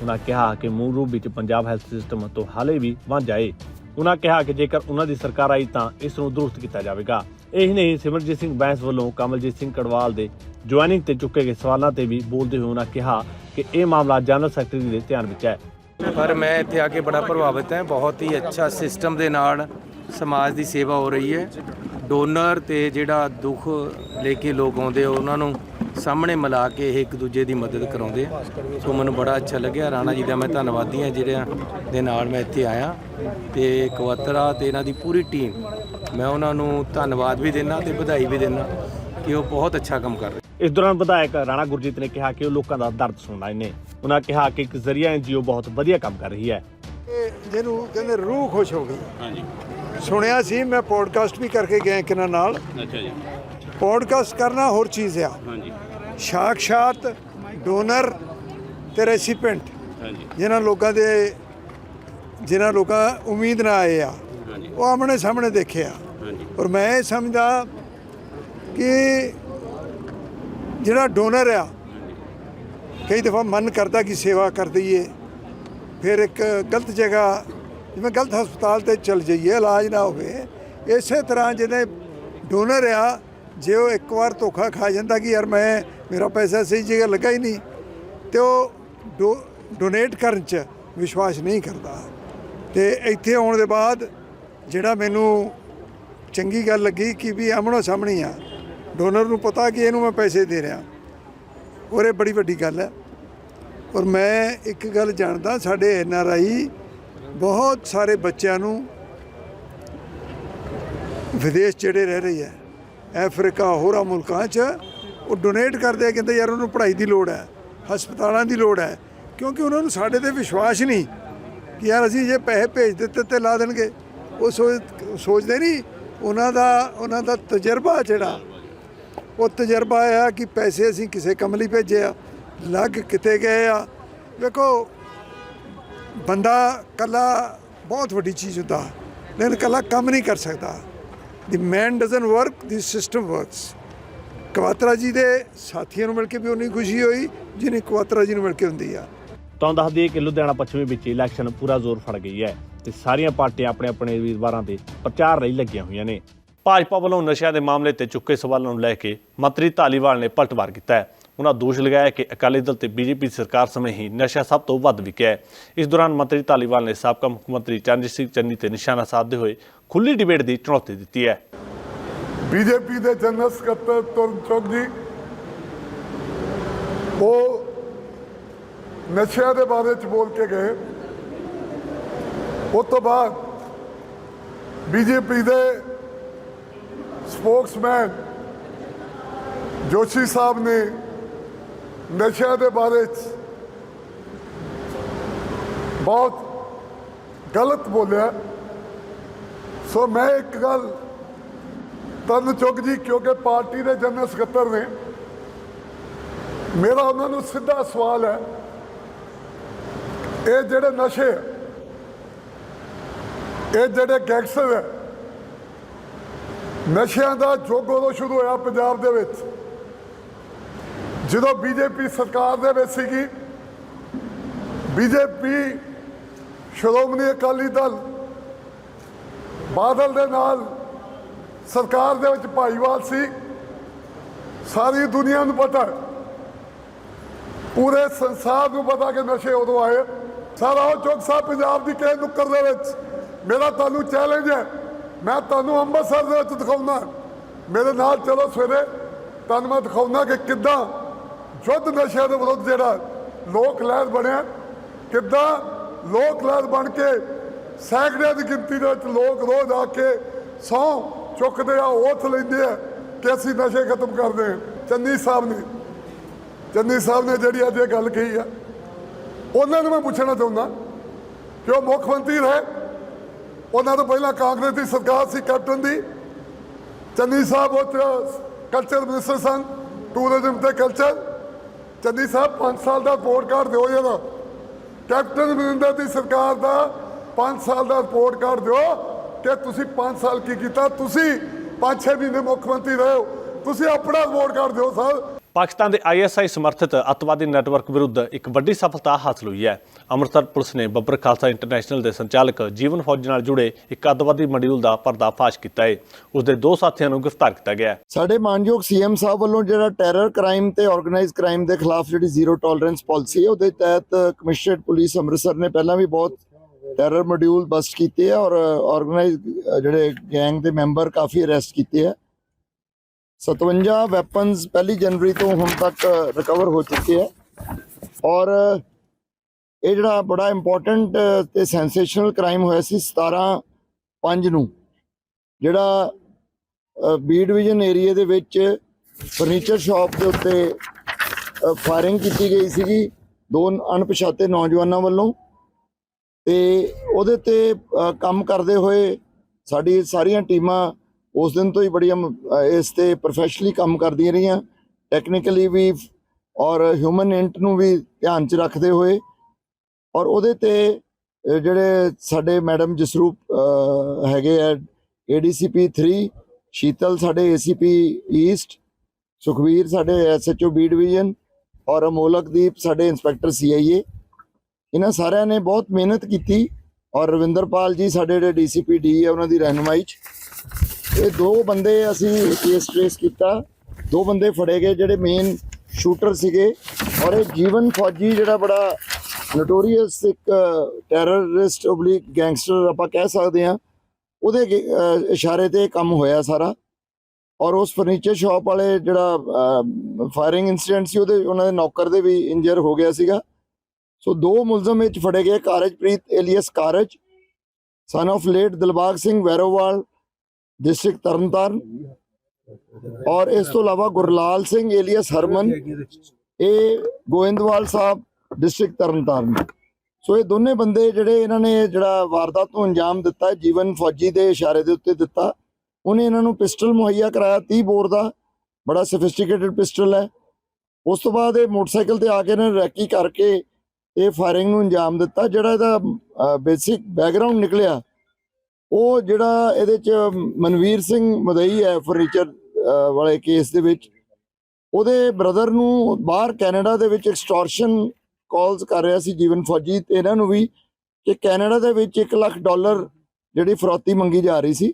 ਉਹਨਾਂ ਕਿਹਾ ਕਿ ਮੂਲ ਰੂਪ ਵਿੱਚ ਪੰਜਾਬ ਹੈਲਥ ਸਿਸਟਮ ਤੋਂ ਹਾਲੇ ਵੀ ਵਾਂਝਾ ਏ। ਉਹਨਾਂ ਕਿਹਾ ਕਿ ਜੇਕਰ ਉਹਨਾਂ ਦੀ ਸਰਕਾਰ ਆਈ ਤਾਂ ਇਸ ਨੂੰ ਦਰੁਸਤ ਕੀਤਾ ਜਾਵੇਗਾ। ਇਹ ਨਹੀਂ ਸਿਮਰਜੀਤ ਸਿੰਘ ਬੈਂਸ ਵੱਲੋਂ ਕਮਲਜੀਤ ਸਿੰਘ ਕੜਵਾਲ ਦੇ ਜੁਆਇਨਿੰਗ ਤੇ ਚੁੱਕੇ ਗਏ ਸਵਾਲਾਂ ਤੇ ਵੀ ਬੋਲਦੇ ਹੋਏ ਉਹਨਾਂ ਕਿਹਾ ਕਿ ਇਹ ਮਾਮਲਾ ਜਨਰਲ ਸੈਕਟਰੀ ਦੇ ਧਿਆਨ ਵਿੱਚ ਹੈ। ਪਰ ਮੈਂ ਇੱਥੇ ਆ ਕੇ ਬੜਾ ਪ੍ਰਭਾਵਿਤ ਹਾਂ। ਬਹੁਤ ਹੀ ਅੱਛਾ ਸਿਸਟਮ ਦੇ ਨਾਲ ਸਮਾਜ ਦੀ ਸੇਵਾ ਹੋ ਰਹੀ ਹੈ। ਡੋਨਰ ਤੇ ਜਿਹੜਾ ਦੁੱਖ ਲੈ ਕੇ ਲੋਕ ਆਉਂਦੇ ਆ, ਉਹਨਾਂ ਨੂੰ ਸਾਹਮਣੇ ਮਿਲਾ ਕੇ ਇਹ ਇੱਕ ਦੂਜੇ ਦੀ ਮਦਦ ਕਰਾਉਂਦੇ ਆ। ਸੋ ਮੈਨੂੰ ਬੜਾ ਅੱਛਾ ਲੱਗਿਆ। ਰਾਣਾ ਜੀ ਦਾ ਮੈਂ ਧੰਨਵਾਦੀ ਹਾਂ। ਜਿਹੜਿਆਂ ਦੇ ਨਾਲ ਮੈਂ ਇੱਥੇ ਆਇਆ ਤੇ ਕਵਤਰਾ ਤੇ ਇਹਨਾਂ ਦੀ ਪੂਰੀ ਟੀਮ ਮੈਂ ਉਹਨਾਂ ਨੂੰ ਧੰਨਵਾਦ ਵੀ ਦਿੰਦਾ ਤੇ ਵਧਾਈ ਵੀ ਦਿੰਦਾ ਕਿ ਉਹ ਬਹੁਤ ਅੱਛਾ ਕੰਮ ਕਰ ਰਹੇ। ਇਸ ਦੌਰਾਨ ਵਿਧਾਇਕ ਰਾਣਾ ਗੁਰਜੀਤ ਨੇ ਕਿਹਾ ਕਿ ਉਹ ਲੋਕਾਂ ਦਾ ਦਰਦ ਸੁਣ ਰਹੇ ਨੇ। ਉਹਨਾਂ ਕਿਹਾ ਕਿ ਇੱਕ ਜ਼ਰੀਆ ਐਨਜੀਓ ਬਹੁਤ ਵਧੀਆ ਕੰਮ ਕਰ ਰਹੀ ਹੈ। ਜਿਹਨੂੰ ਕਹਿੰਦੇ ਰੂਹ ਖੁਸ਼ ਹੋ ਗਈ। ਹਾਂਜੀ। ਸੁਣਿਆ ਸੀ ਮੈਂ ਪੋਡਕਾਸਟ ਵੀ ਕਰਕੇ ਗਿਆ ਕਿਨਾਂ ਨਾਲ। ਅੱਛਾ ਜੀ। ਪੋਡਕਾਸਟ ਕਰਨਾ ਹੋਰ ਚੀਜ਼ ਆ। ਹਾਂਜੀ। ਸਾਖਸ਼ਾਤ ਡੋਨਰ ਤੇ ਰੈਸੀਪੀਐਂਟ ਹਾਂਜੀ। ਜਿਨ੍ਹਾਂ ਲੋਕਾਂ ਦੇ ਜਿਨ੍ਹਾਂ ਲੋਕਾਂ ਉਮੀਦ ਨਾ ਆਏ ਆ ਉਹ ਆਮਣੇ ਸਾਹਮਣੇ ਦੇਖਿਆ ਔਰ ਮੈਂ ਇਹ ਸਮਝਦਾ ਕਿ ਜਿਹੜਾ ਡੋਨਰ ਆ, ਕਈ ਦਫਾ ਮਨ ਕਰਦਾ ਕਿ ਸੇਵਾ ਕਰ ਦਈਏ, ਫਿਰ ਇੱਕ ਗਲਤ ਜਗ੍ਹਾ, ਜਿਵੇਂ ਗਲਤ ਹਸਪਤਾਲ ਤੇ ਚਲ ਜਾਈਏ, ਇਲਾਜ ਨਾ ਹੋਵੇ, ਇਸੇ ਤਰ੍ਹਾਂ ਜਿਹਨੇ ਡੋਨਰ ਆ, ਜੇ ਉਹ ਇੱਕ ਵਾਰ ਧੋਖਾ ਖਾ ਜਾਂਦਾ ਕਿ ਯਾਰ ਮੈਂ, ਮੇਰਾ ਪੈਸਾ ਸਹੀ ਜਗ੍ਹਾ ਲੱਗਾ ਹੀ ਨਹੀਂ, ਤੇ ਉਹ ਡੋ, ਡੋਨੇਟ ਕਰਨ ਚ ਵਿਸ਼ਵਾਸ ਨਹੀਂ ਕਰਦਾ। ਤੇ ਇੱਥੇ ਆਉਣ ਦੇ ਬਾਅਦ ਜਿਹੜਾ ਮੈਨੂੰ ਚੰਗੀ ਗੱਲ ਲੱਗੀ ਕਿ ਵੀ ਆਮਣੋ ਸਾਹਮਣੇ ਆ। ਡੋਨਰ ਨੂੰ ਪਤਾ ਕਿ ਇਹਨੂੰ ਮੈਂ ਪੈਸੇ ਦੇ ਰਿਹਾ। ਔਰ ਇਹ ਬੜੀ ਵੱਡੀ ਗੱਲ ਹੈ। ਔਰ ਮੈਂ ਇੱਕ ਗੱਲ ਜਾਣਦਾ, ਸਾਡੇ ਐਨ ਆਰ ਆਈ ਬਹੁਤ ਸਾਰੇ ਬੱਚਿਆਂ ਨੂੰ ਵਿਦੇਸ਼ ਜਿਹੜੇ ਰਹਿ ਰਹੇ ਹੈ। ਅਫਰੀਕਾ, ਹੋਰਾਂ ਮੁਲਕਾਂ 'ਚ ਉਹ ਡੋਨੇਟ ਕਰਦੇ ਆ, ਕਹਿੰਦੇ ਯਾਰ ਉਹਨੂੰ ਪੜ੍ਹਾਈ ਦੀ ਲੋੜ ਹੈ, ਹਸਪਤਾਲਾਂ ਦੀ ਲੋੜ ਹੈ, ਕਿਉਂਕਿ ਉਹਨਾਂ ਨੂੰ ਸਾਡੇ ਤੇ ਵਿਸ਼ਵਾਸ ਨਹੀਂ ਕਿ ਯਾਰ ਅਸੀਂ ਜੇ ਪੈਸੇ ਭੇਜ ਦਿੱਤੇ ਤੇ ਲਾ ਦੇਣਗੇ। ਉਹ ਸੋਚ, ਸੋਚਦੇ ਨਹੀਂ ਉਹਨਾਂ ਦਾ ਉਹਨਾਂ ਦਾ ਤਜਰਬਾ ਜਿਹੜਾ, ਉਹ ਤਜਰਬਾ ਆ ਕਿ ਪੈਸੇ ਅਸੀਂ ਕਿਸੇ ਕੰਮ ਲਈ ਭੇਜੇ ਆ, ਲੱਗ ਕਿਤੇ ਗਏ ਆ। ਵੇਖੋ, ਬੰਦਾ ਕੱਲਾ ਬਹੁਤ ਵੱਡੀ ਚੀਜ਼ ਹੁੰਦਾ, ਲੇਕਿਨ ਕੱਲਾ ਕੰਮ ਨਹੀਂ ਕਰ ਸਕਦਾ। The man doesn't work the system works Kwatra ji ਦੇ ਸਾਥੀਆਂ ਨੂੰ ਮਿਲ ਕੇ ਵੀ ਉਨੀ ਖੁਸ਼ੀ ਹੋਈ, ਜਿੰਨੀ ਕਵਾਤਰਾ ਜੀ ਨੂੰ ਮਿਲ ਕੇ ਹੁੰਦੀ ਆ। ਤੁਹਾਨੂੰ ਦੱਸਦੀ ਕਿ ਲੁਧਿਆਣਾ ਪੱਛਮੀ ਵਿੱਚ ਇਲੈਕਸ਼ਨ ਪੂਰਾ ਜ਼ੋਰ ਫੜ ਗਈ ਹੈ। ਤੇ ਸਾਰੀਆਂ ਪਾਰਟੀਆਂ ਆਪਣੇ ਆਪਣੇ ਉਮੀਦਵਾਰਾਂ ਦੇ ਪ੍ਰਚਾਰ ਲਈ ਲੱਗੀਆਂ ਹੋਈਆਂ ਨੇ। ਭਾਜਪਾ ਵੱਲੋਂ ਨਸ਼ਿਆਂ ਦੇ ਮਾਮਲੇ ਤੇ ਚੁੱਕੇ ਸਵਾਲਾਂ ਨੂੰ ਲੈ ਕੇ ਮੰਤਰੀ ਧਾਲੀਵਾਲ ਨੇ ਪਲਟਵਾਰ ਕੀਤਾ ਹੈ। ਉਹਨਾਂ ਦੋਸ਼ ਲਗਾਇਆ ਕਿ ਅਕਾਲੀ ਦਲ ਤੇ ਬੀਜੇਪੀ ਸਰਕਾਰ ਸਮੇਂ ਹੀ ਨਸ਼ਾ ਸਭ ਤੋਂ ਵੱਧ ਵਿਕਿਆ ਹੈ। ਇਸ ਦੌਰਾਨ ਮੰਤਰੀ ਧਾਲੀਵਾਲ ਨੇ ਸਾਬਕਾ ਮੁੱਖ ਮੰਤਰੀ ਚਰਨਜੀਤ ਸਿੰਘ ਚੰਨੀ ਤੇ ਨਿਸ਼ਾਨਾ ਸਾਧਦੇ ਹੋਏ ਖੁੱਲੀ ਡਿਬੇਟ ਦੀ ਚੁਣੌਤੀ ਦਿੱਤੀ ਹੈ। ਬੀਜੇਪੀ ਦੇ ਜਨਰਲ ਸਕੱਤਰ ਤੁਰਨ ਚੁੱਕ ਜੀ, ਉਹ ਨਸ਼ਿਆਂ ਦੇ ਬਾਰੇ ਚ ਬੋਲ ਕੇ ਗਏ। ਉਸ ਤੋਂ ਬਾਅਦ ਬੀਜੇਪੀ ਦੇ ਸਪੋਕਸਮੈਨ ਜੋਸ਼ੀ ਸਾਹਿਬ ਨੇ ਨਸ਼ਿਆਂ ਦੇ ਬਾਰੇ ਚ ਬਹੁਤ ਗਲਤ ਬੋਲਿਆ। ਸੋ ਮੈਂ ਇੱਕ ਗੱਲ ਤਰਨ ਚੁੱਕ ਜੀ ਕਿਉਂਕਿ ਪਾਰਟੀ ਦੇ ਜਨਰਲ ਸਕੱਤਰ ਨੇ ਮੇਰਾ ਉਹਨਾਂ ਨੂੰ ਸਿੱਧਾ ਸਵਾਲ ਹੈ ਇਹ ਜਿਹੜੇ ਨਸ਼ੇ ਆ, ਇਹ ਜਿਹੜੇ ਗੈਂਗਸਟਰ ਹੈ ਨਸ਼ਿਆਂ ਦਾ ਯੁੱਗ ਉਦੋਂ ਸ਼ੁਰੂ ਹੋਇਆ ਪੰਜਾਬ ਦੇ ਵਿੱਚ। ਜਦੋਂ ਬੀਜੇਪੀ ਸਰਕਾਰ ਦੇ ਵਿੱਚ ਸੀਗੀ, ਬੀਜੇਪੀ, ਸ਼੍ਰੋਮਣੀ ਅਕਾਲੀ ਦਲ, ਬਾਦਲ ਦੇ ਨਾਲ ਸਰਕਾਰ ਦੇ ਵਿੱਚ ਭਾਈਵਾਲ ਸੀ। ਸਾਰੀ ਦੁਨੀਆ ਨੂੰ ਪਤਾ ਪੂਰੇ ਸੰਸਾਰ ਨੂੰ ਪਤਾ ਕਿ ਨਸ਼ੇ ਉਦੋਂ ਆਏ। ਸਾਰਾ ਉਹ ਚੌਕ ਸਾਹਿਬ ਪੰਜਾਬ ਦੀ ਕਿਸੇ ਨੁੱਕਰ ਦੇ ਵਿੱਚ। ਮੇਰਾ ਤੁਹਾਨੂੰ ਚੈਲੰਜ ਹੈ। ਮੈਂ ਤੁਹਾਨੂੰ ਅੰਮ੍ਰਿਤਸਰ ਦੇ ਵਿੱਚ ਦਿਖਾਉਣਾ ਮੇਰੇ ਨਾਲ ਚਲੋ ਸਵੇਰੇ। ਤੁਹਾਨੂੰ ਮੈਂ ਦਿਖਾਉਣਾ ਕਿ ਕਿੱਦਾਂ ਯੁੱਧ ਨਸ਼ਿਆਂ ਦੇ ਵਿਰੁੱਧ ਜਿਹੜਾ ਲੋਕ ਲਹਿਰ ਬਣਿਆ, ਕਿੱਦਾਂ ਲੋਕ ਲਹਿਰ ਬਣ ਕੇ ਸੈਂਕੜਿਆਂ ਦੀ ਗਿਣਤੀ ਦੇ ਵਿੱਚ ਲੋਕ ਰੋਜ਼ ਆ ਕੇ ਸਹੁੰ ਚੁੱਕਦੇ ਆ oath ਲੈਂਦੇ ਆ ਕਿ ਅਸੀਂ ਨਸ਼ੇ ਖਤਮ ਕਰਦੇ ਹਾਂ। ਚੰਨੀ ਸਾਹਿਬ ਨੇ, ਚੰਨੀ ਸਾਹਿਬ ਨੇ ਜਿਹੜੀ ਅੱਜ ਇਹ ਗੱਲ ਕਹੀ ਆ, ਉਹਨਾਂ ਨੂੰ ਮੈਂ ਪੁੱਛਣਾ ਚਾਹੁੰਦਾ ਕਿ ਉਹ ਮੁੱਖ ਮੰਤਰੀ ਰਹੇ। ਉਹਨਾਂ ਤੋਂ ਪਹਿਲਾਂ ਕਾਂਗਰਸ ਦੀ ਸਰਕਾਰ ਸੀ ਕੈਪਟਨ ਦੀ। ਚੰਨੀ ਸਾਹਿਬ ਉਹ ਕਲਚਰ ਮਿਨਿਸਟਰ ਸਨ ਟੂਰਿਜ਼ਮ ਤੇ ਕਲਚਰ ਚੰਨੀ ਸਾਹਿਬ 5 ਸਾਲ ਦਾ ਰਿਪੋਰਟ ਕਾਰਡ ਦਿਓ ਇਹਦਾ ਕੈਪਟਨ ਅਮਰਿੰਦਰ ਦੀ ਸਰਕਾਰ ਦਾ 5 ਸਾਲ ਦਾ ਰਿਪੋਰਟ ਕਾਰਡ ਦਿਓ ਕਿ ਤੁਸੀਂ 5 ਸਾਲ ਕੀ ਕੀਤਾ। ਤੁਸੀਂ 5-6 ਮਹੀਨੇ ਮੁੱਖ ਮੰਤਰੀ ਰਹੇ ਹੋ। ਤੁਸੀਂ ਆਪਣਾ ਰਿਪੋਰਟ ਕਾਰਡ ਦਿਓ ਸਰ। ਪਾਕਿਸਤਾਨ ਦੇ ਆਈਐਸਆਈ ਸਮਰਥਿਤ ਅੱਤਵਾਦੀ ਨੈਟਵਰਕ ਵਿਰੁੱਧ ਇੱਕ ਵੱਡੀ ਸਫਲਤਾ ਹਾਸਲ ਹੋਈ ਹੈ। ਅੰਮ੍ਰਿਤਸਰ ਪੁਲਿਸ ਨੇ ਬੱਬਰ ਖਾਲਸਾ ਇੰਟਰਨੈਸ਼ਨਲ ਦੇ ਸੰਚਾਲਕ ਜੀਵਨ ਫੌਜ ਨਾਲ ਜੁੜੇ ਇੱਕ ਅੱਤਵਾਦੀ ਮੋਡਿਊਲ ਦਾ ਪਰਦਾਫਾਸ਼ ਕੀਤਾ ਹੈ। ਉਸ ਦੇ ਦੋ ਸਾਥੀਆਂ ਨੂੰ ਗ੍ਰਿਫਤਾਰ ਕੀਤਾ ਗਿਆ ਹੈ। ਸਾਡੇ ਮਾਨਯੋਗ ਸੀਐਮ ਸਾਹਿਬ ਵੱਲੋਂ ਜਿਹੜਾ ਟੈਰਰ ਕ੍ਰਾਈਮ ਤੇ ਆਰਗੇਨਾਈਜ਼ ਕ੍ਰਾਈਮ ਦੇ ਖਿਲਾਫ ਜਿਹੜੀ ਜ਼ੀਰੋ ਟੋਲਰੈਂਸ ਪਾਲਿਸੀ ਹੈ, ਉਹਦੇ ਤਹਿਤ ਕਮਿਸ਼ਨਰੇਟ ਪੁਲਿਸ ਅੰਮ੍ਰਿਤਸਰ ਨੇ ਪਹਿਲਾਂ ਵੀ ਬਹੁਤ ਟੈਰਰ ਮੋਡਿਊਲ ਬਸਟ ਕੀਤੇ ਆ ਔਰ ਆਰਗੇਨਾਈਜ਼ ਜਿਹੜੇ ਗੈਂਗ ਦੇ ਮੈਂਬਰ ਕਾਫੀ ਅਰੈਸਟ ਕੀਤੇ ਆ। 57 ਵੈਪਨਸ ਪਹਿਲੀ ਜਨਵਰੀ ਤੋਂ ਹੁਣ ਤੱਕ ਰਿਕਵਰ ਹੋ ਚੁੱਕੇ ਹੈ ਔਰ ਇਹ ਜਿਹੜਾ ਬੜਾ ਇੰਪੋਰਟੈਂਟ ਤੇ ਸੈਂਸੇਸ਼ਨਲ ਕ੍ਰਾਈਮ ਹੋਇਆ ਸੀ 17 5 ਨੂੰ, ਜਿਹੜਾ ਬੀ ਡਿਵੀਜ਼ਨ ਏਰੀਆ ਦੇ ਵਿੱਚ ਫਰਨੀਚਰ ਸ਼ਾਪ ਦੇ ਉੱਤੇ ਫਾਇਰਿੰਗ ਕੀਤੀ ਗਈ ਸੀਗੀ ਦੋ ਅਣਪਛਾਤੇ ਨੌਜਵਾਨਾਂ ਵੱਲੋਂ। ਤੇ ਉਹਦੇ ਤੇ ਕੰਮ ਕਰਦੇ ਹੋਏ ਸਾਡੀ ਸਾਰੀਆਂ ਟੀਮਾਂ ਉਸ ਦਿਨ ਤੋਂ ਹੀ ਬੜੀਆਂ ਇਸ ਤੇ ਪ੍ਰੋਫੈਸ਼ਨਲੀ ਕੰਮ ਕਰਦੀਆਂ ਰਹੀਆਂ। ਟੈਕਨੀਕਲੀ ਵੀ ਔਰ ਹਿਊਮਨ ਇੰਟ ਨੂੰ ਵੀ ਧਿਆਨ 'ਚ ਰੱਖਦੇ ਹੋਏ। ਔਰ ਉਹਦੇ ਤੇ ਜਿਹੜੇ ਸਾਡੇ ਮੈਡਮ ਜਸਰੂਪ ਅ, ਹੈਗੇ ਆ ਏਡੀਸੀਪੀ 3 ਸ਼ੀਤਲ ਸਾਡੇ ਏਸੀਪੀ ਈਸਟ ਸੁਖਵੀਰ ਸਾਡੇ ਐਸਐਚਓ ਬੀ ਡਿਵੀਜ਼ਨ ਔਰ ਅਮੋਲਕਦੀਪ ਸਾਡੇ ਇੰਸਪੈਕਟਰ ਸੀਆਈਏ ਇਹਨਾਂ ਸਾਰਿਆਂ ਨੇ ਬਹੁਤ ਮਿਹਨਤ ਕੀਤੀ ਔਰ ਰਵਿੰਦਰਪਾਲ ਜੀ ਸਾਡੇ ਜਿਹੜੇ ਡੀਸੀਪੀ ਡੀ ਹੈ ਉਹਨਾਂ ਦੀ ਰਹਿਨੁਮਾਈ 'ਚ। ਇਹ ਦੋ ਬੰਦੇ ਅਸੀਂ ਕੇਸ ਟ੍ਰੇਸ ਕੀਤਾ। ਦੋ ਬੰਦੇ ਫੜੇ ਗਏ ਜਿਹੜੇ ਮੇਨ ਸ਼ੂਟਰ ਸੀਗੇ। ਔਰ ਇਹ ਜੀਵਨ ਫੌਜੀ ਜਿਹੜਾ ਬੜਾ ਨੋਟੋਰੀਅਸ ਇੱਕ ਟੈਰਰਿਸਟ ਓਬਲਿਕ ਗੈਂਗਸਟਰ ਆਪਾਂ ਕਹਿ ਸਕਦੇ ਹਾਂ। ਉਹਦੇ ਇਸ਼ਾਰੇ ਤੇ ਕੰਮ ਹੋਇਆ ਸਾਰਾ। ਔਰ ਉਸ ਫਰਨੀਚਰ ਸ਼ਾਪ ਵਾਲੇ ਜਿਹੜਾ ਫਾਇਰਿੰਗ ਇਨਸੀਡੈਂਟ ਸੀ, ਉਹਦੇ, ਉਹਨਾਂ ਦੇ ਨੌਕਰ ਦੇ ਵੀ ਇੰਜਰ ਹੋ ਗਿਆ ਸੀਗਾ। ਸੋ ਦੋ ਮੁਲਜ਼ਮ ਵਿੱਚ ਫੜੇ ਗਏ, Karajpreet alias Karaj son of late Dilbagh Singh Vairowal district Tarn Taran ਔਰ ਇਸ ਤੋਂ ਇਲਾਵਾ ਗੁਰਲਾਲ ਸਿੰਘ ਏਲੀਅਸ ਹਰਮਨ ਇਹ ਗੋਇੰਦਵਾਲ ਸਾਹਿਬ ਡਿਸਟ੍ਰਿਕਟ ਤਰਨਤਾਰਨ ਸੋ ਇਹ ਦੋਨੇ ਬੰਦੇ ਜਿਹੜੇ ਇਹਨਾਂ ਨੇ ਜਿਹੜਾ ਵਾਰਦਾਤ ਨੂੰ ਅੰਜਾਮ ਦਿੱਤਾ ਜੀਵਨ ਫੌਜੀ ਦੇ ਇਸ਼ਾਰੇ ਦੇ ਉੱਤੇ ਦਿੱਤਾ ਉਹਨੇ ਇਹਨਾਂ ਨੂੰ ਪਿਸਟਲ ਮੁਹੱਈਆ ਕਰਾਇਆ 30 ਬੋਰ ਦਾ ਬੜਾ ਸੋਫਿਸਟੀਕੇਟਡ ਪਿਸਟਲ ਹੈ ਉਸ ਤੋਂ ਬਾਅਦ ਇਹ ਮੋਟਰਸਾਈਕਲ ਤੇ ਆ ਕੇ ਇਹਨਾਂ ਨੇ ਰੈਕੀ ਕਰਕੇ ਇਹ ਫਾਇਰਿੰਗ ਨੂੰ ਅੰਜਾਮ ਦਿੱਤਾ ਜਿਹੜਾ ਇਹਦਾ ਬੇਸਿਕ ਬੈਕਗ੍ਰਾਉਂਡ ਨਿਕਲਿਆ ਉਹ ਜਿਹੜਾ ਇਹਦੇ ਚ ਮਨਵੀਰ ਸਿੰਘ ਮਦਈ ਹੈ ਫਰਨੀਚਰ ਵਾਲੇ ਕੇਸ ਦੇ ਵਿੱਚ, ਉਹਦੇ ਬ੍ਰਦਰ ਨੂੰ ਬਾਹਰ ਕੈਨੇਡਾ ਦੇ ਵਿੱਚ ਐਕਸਟੋਰਸ਼ਨ ਕਾਲਸ ਕਰ ਰਿਹਾ ਸੀ ਜੀਵਨ ਫੌਜੀ, ਤੇ ਇਹਨਾਂ ਨੂੰ ਵੀ ਕਿ ਕੈਨੇਡਾ ਦੇ ਵਿੱਚ 1 ਲੱਖ ਡਾਲਰ ਜਿਹੜੀ ਫਰੋਤੀ ਮੰਗੀ ਜਾ ਰਹੀ ਸੀ।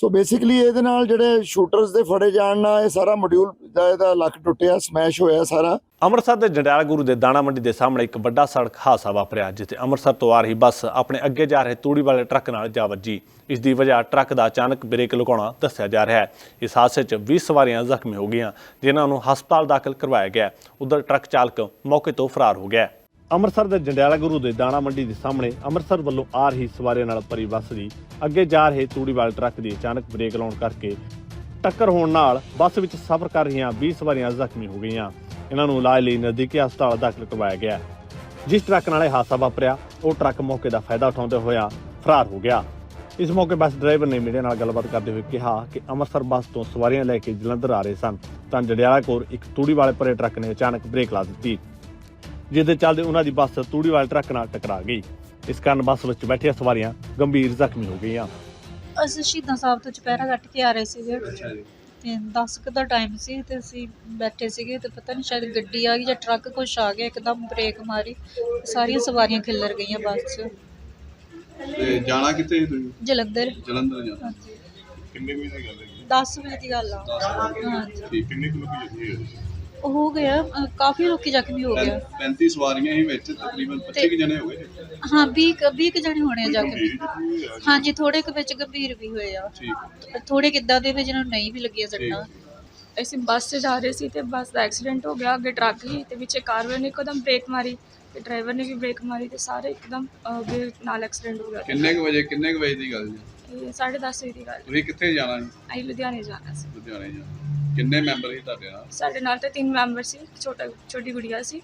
ਸੋ ਬੇਸਿਕਲੀ ਇਹਦੇ ਨਾਲ ਜਿਹੜੇ ਸ਼ੂਟਰਸ ਦੇ ਫੜੇ ਜਾਣ ਨਾਲ ਇਹ ਸਾਰਾ ਮੋਡਿਊਲ ਦਾ ਇਹਦਾ ਲੱਕ ਟੁੱਟਿਆ ਸਮੈਸ਼ ਹੋਇਆ ਸਾਰਾ। ਅੰਮ੍ਰਿਤਸਰ ਦੇ ਜੰਡਿਆਲਾ ਗੁਰੂ ਦੇ ਦਾਣਾ ਮੰਡੀ ਦੇ ਸਾਹਮਣੇ ਇੱਕ ਵੱਡਾ ਸੜਕ ਹਾਦਸਾ ਵਾਪਰਿਆ, ਜਿੱਥੇ ਅੰਮ੍ਰਿਤਸਰ ਤੋਂ ਆ ਰਹੀ ਬੱਸ ਆਪਣੇ ਅੱਗੇ ਜਾ ਰਹੇ ਤੂੜੀ ਵਾਲੇ ਟਰੱਕ ਨਾਲ ਜਾ ਵੱਜੀ। ਇਸ ਦੀ ਵਜ੍ਹਾ ਟਰੱਕ ਦਾ ਅਚਾਨਕ ਬ੍ਰੇਕ ਲਗਾਉਣਾ ਦੱਸਿਆ ਜਾ ਰਿਹਾ ਹੈ। ਇਸ ਹਾਦਸੇ 'ਚ 20 ਸਵਾਰੀਆਂ ਜ਼ਖਮੀ ਹੋ ਗਈਆਂ, ਜਿਨ੍ਹਾਂ ਨੂੰ ਹਸਪਤਾਲ ਦਾਖਲ ਕਰਵਾਇਆ ਗਿਆ। ਉਧਰ ਟਰੱਕ ਚਾਲਕ ਮੌਕੇ ਤੋਂ ਫਰਾਰ ਹੋ ਗਿਆ। ਅੰਮ੍ਰਿਤਸਰ ਦੇ ਜੰਡਿਆਲਾ ਗੁਰੂ ਦੇ ਦਾਣਾ ਮੰਡੀ ਦੇ ਸਾਹਮਣੇ ਅੰਮ੍ਰਿਤਸਰ ਵੱਲੋਂ ਆ ਰਹੀ ਸਵਾਰੀਆਂ ਨਾਲ ਭਰੀ ਬੱਸ ਦੀ ਅੱਗੇ ਜਾ ਰਹੇ ਤੂੜੀ ਵਾਲੇ ਟਰੱਕ ਦੀ ਅਚਾਨਕ ਬ੍ਰੇਕ ਲਾਉਣ ਕਰਕੇ ਟੱਕਰ ਹੋਣ ਨਾਲ ਬੱਸ ਵਿੱਚ ਸਫ਼ਰ ਕਰ ਰਹੀਆਂ 20 ਸਵਾਰੀਆਂ ਜ਼ਖਮੀ ਹੋ ਗਈਆਂ। ਇਹਨਾਂ ਨੂੰ ਇਲਾਜ ਲਈ ਨਜ਼ਦੀਕੀ ਹਸਪਤਾਲ ਦਾਖਲ ਕਰਵਾਇਆ ਗਿਆ। ਜਿਸ ਟਰੱਕ ਨਾਲ ਇਹ ਹਾਦਸਾ ਵਾਪਰਿਆ, ਉਹ ਟਰੱਕ ਮੌਕੇ ਦਾ ਫਾਇਦਾ ਉਠਾਉਂਦੇ ਹੋਇਆ ਫਰਾਰ ਹੋ ਗਿਆ। ਇਸ ਮੌਕੇ ਬੱਸ ਡਰਾਈਵਰ ਨੇ ਮੀਡੀਆ ਨਾਲ ਗੱਲਬਾਤ ਕਰਦੇ ਹੋਏ ਕਿਹਾ ਕਿ ਅੰਮ੍ਰਿਤਸਰ ਬੱਸ ਤੋਂ ਸਵਾਰੀਆਂ ਲੈ ਕੇ ਜਲੰਧਰ ਆ ਰਹੇ ਸਨ, ਤਾਂ ਜੰਡਿਆਲਾ ਕੋਲ ਇੱਕ ਤੂੜੀ ਵਾਲੇ ਭਰੇ ਟਰੱਕ ਨੇ ਅਚਾਨਕ ਬ੍ਰੇਕ ਲਾ ਦਿੱਤੀ। ਜਿਹਦੇ ਚੱਲਦੇ ਉਹਨਾਂ ਦੀ ਬੱਸ ਤੂੜੀ ਵਾਲੇ ਟਰੱਕ ਨਾਲ ਟਕਰਾ ਗਈ। ਇਸ ਕਾਰਨ ਬੱਸ ਵਿੱਚ ਬੈਠੀਆਂ ਸਵਾਰੀਆਂ ਗੰਭੀਰ ਜ਼ਖਮੀ ਹੋ ਗਈਆਂ। ਅਸੀਂ ਸ਼ਹੀਦਾਂ ਸਾਹਿਬ ਤੋਂ ਚੁਪਹਿਰਾ ਕੱਟ ਕੇ ਆ ਰਹੇ ਸੀਗੇ। ਤੇ 10 ਕੁ ਦਾ ਟਾਈਮ ਸੀ ਤੇ ਅਸੀਂ ਬੈਠੇ ਸੀਗੇ ਤੇ ਪਤਾ ਨਹੀਂ ਸ਼ਾਇਦ ਗੱਡੀ ਆ ਗਈ ਜਾਂ ਟਰੱਕ ਕੁਛ ਆ ਗਿਆ ਇੱਕਦਮ ਬ੍ਰੇਕ ਮਾਰੀ। ਸਾਰੀਆਂ ਸਵਾਰੀਆਂ ਖਿੱਲਰ ਗਈਆਂ ਬੱਸ 'ਚ। ਤੇ ਜਾਣਾ ਕਿੱਥੇ ਸੀ ਤੁਸੀਂ? ਜਲੰਧਰ। ਜਲੰਧਰ ਜਾਣਾ। ਹਾਂਜੀ। ਕਿੰਨੇ ਵਜੇ ਦੀ ਗੱਲ ਹੈ? 10 ਵਜੇ ਦੀ ਗੱਲ ਆ। ਹਾਂਜੀ। ਠੀਕ ਕਿੰਨੇ ਕੁ ਲੋਕੀ ਉਹ ਹੋ ਗਿਆ ਅ, ਕਾਫੀ ਲੋਕੀ ਜ਼ਖਮੀ ਹੋ ਗਿਆ 35 ਸਵਾਰੀਆਂ ਹੀ ਵਿੱਚ ਤਕਰੀਬਨ 25 ਕੁ ਜਣੇ ਹੋ ਗਏ ਹਾਂ 20 20 ਕੁ ਜਣੇ ਹੋਣੇ ਆ ਜ਼ਖਮੀ। ਹਾਂਜੀ ਥੋੜੇ ਕੁ ਵਿੱਚ ਗੰਭੀਰ ਵੀ ਹੋਏ ਆ। ਠੀਕ ਥੋੜੇ ਕਿੱਦਾਂ ਦੇ ਵੀ ਜਿਹਨਾਂ ਨੂੰ ਨਹੀਂ ਵੀ ਲੱਗੀਆਂ ਸੱਟਾਂ। ਅਸੀਂ ਬੱਸ 'ਚ ਜਾ ਰਹੇ ਸੀ ਤੇ ਬੱਸ ਦਾ ਐਕਸੀਡੈਂਟ ਹੋ ਗਿਆ ਅੱਗੇ ਟਰੱਕ ਸੀ ਤੇ ਵਿੱਚੇ ਕਾਰ ਵਾਲੇ ਨੇ ਇੱਕਦਮ ਬ੍ਰੇਕ ਮਾਰੀ ਤੇ ਡਰਾਈਵਰ ਨੇ ਵੀ ਬ੍ਰੇਕ ਮਾਰੀ ਤੇ ਸਾਰੇ ਇੱਕਦਮ ਅਹ, ਵੀ ਨਾਲ ਐਕਸੀਡੈਂਟ ਹੋ ਗਿਆ। ਕਿੰਨੇ ਕੁ ਵਜੇ ਕਿੰਨੇ ਕੁ ਵਜੇ ਦੀ ਗੱਲ ਜੀ? ਇਹ 10:30 ਵਜੇ ਦੀ ਗੱਲ। ਤੁਸੀਂ ਕਿੱਥੇ ਜਾਣਾ ਸੀ? ਅਸੀਂ ਲੁਧਿਆਣੇ ਜਾਣਾ ਸੀ। ਲੁਧਿਆਣੇ ਜਾਣਾ। ਕਿੰਨੇ ਮੈਂਬਰ ਸੀ ਤੁਹਾਡੇ ਨਾਲ? ਸਾਡੇ ਨਾਲ ਤਾਂ ਤਿੰਨ ਮੈਂਬਰ ਸੀ ਇੱਕ ਛੋਟਾ ਛੋਟੀ ਗੁੜੀਆ ਸੀ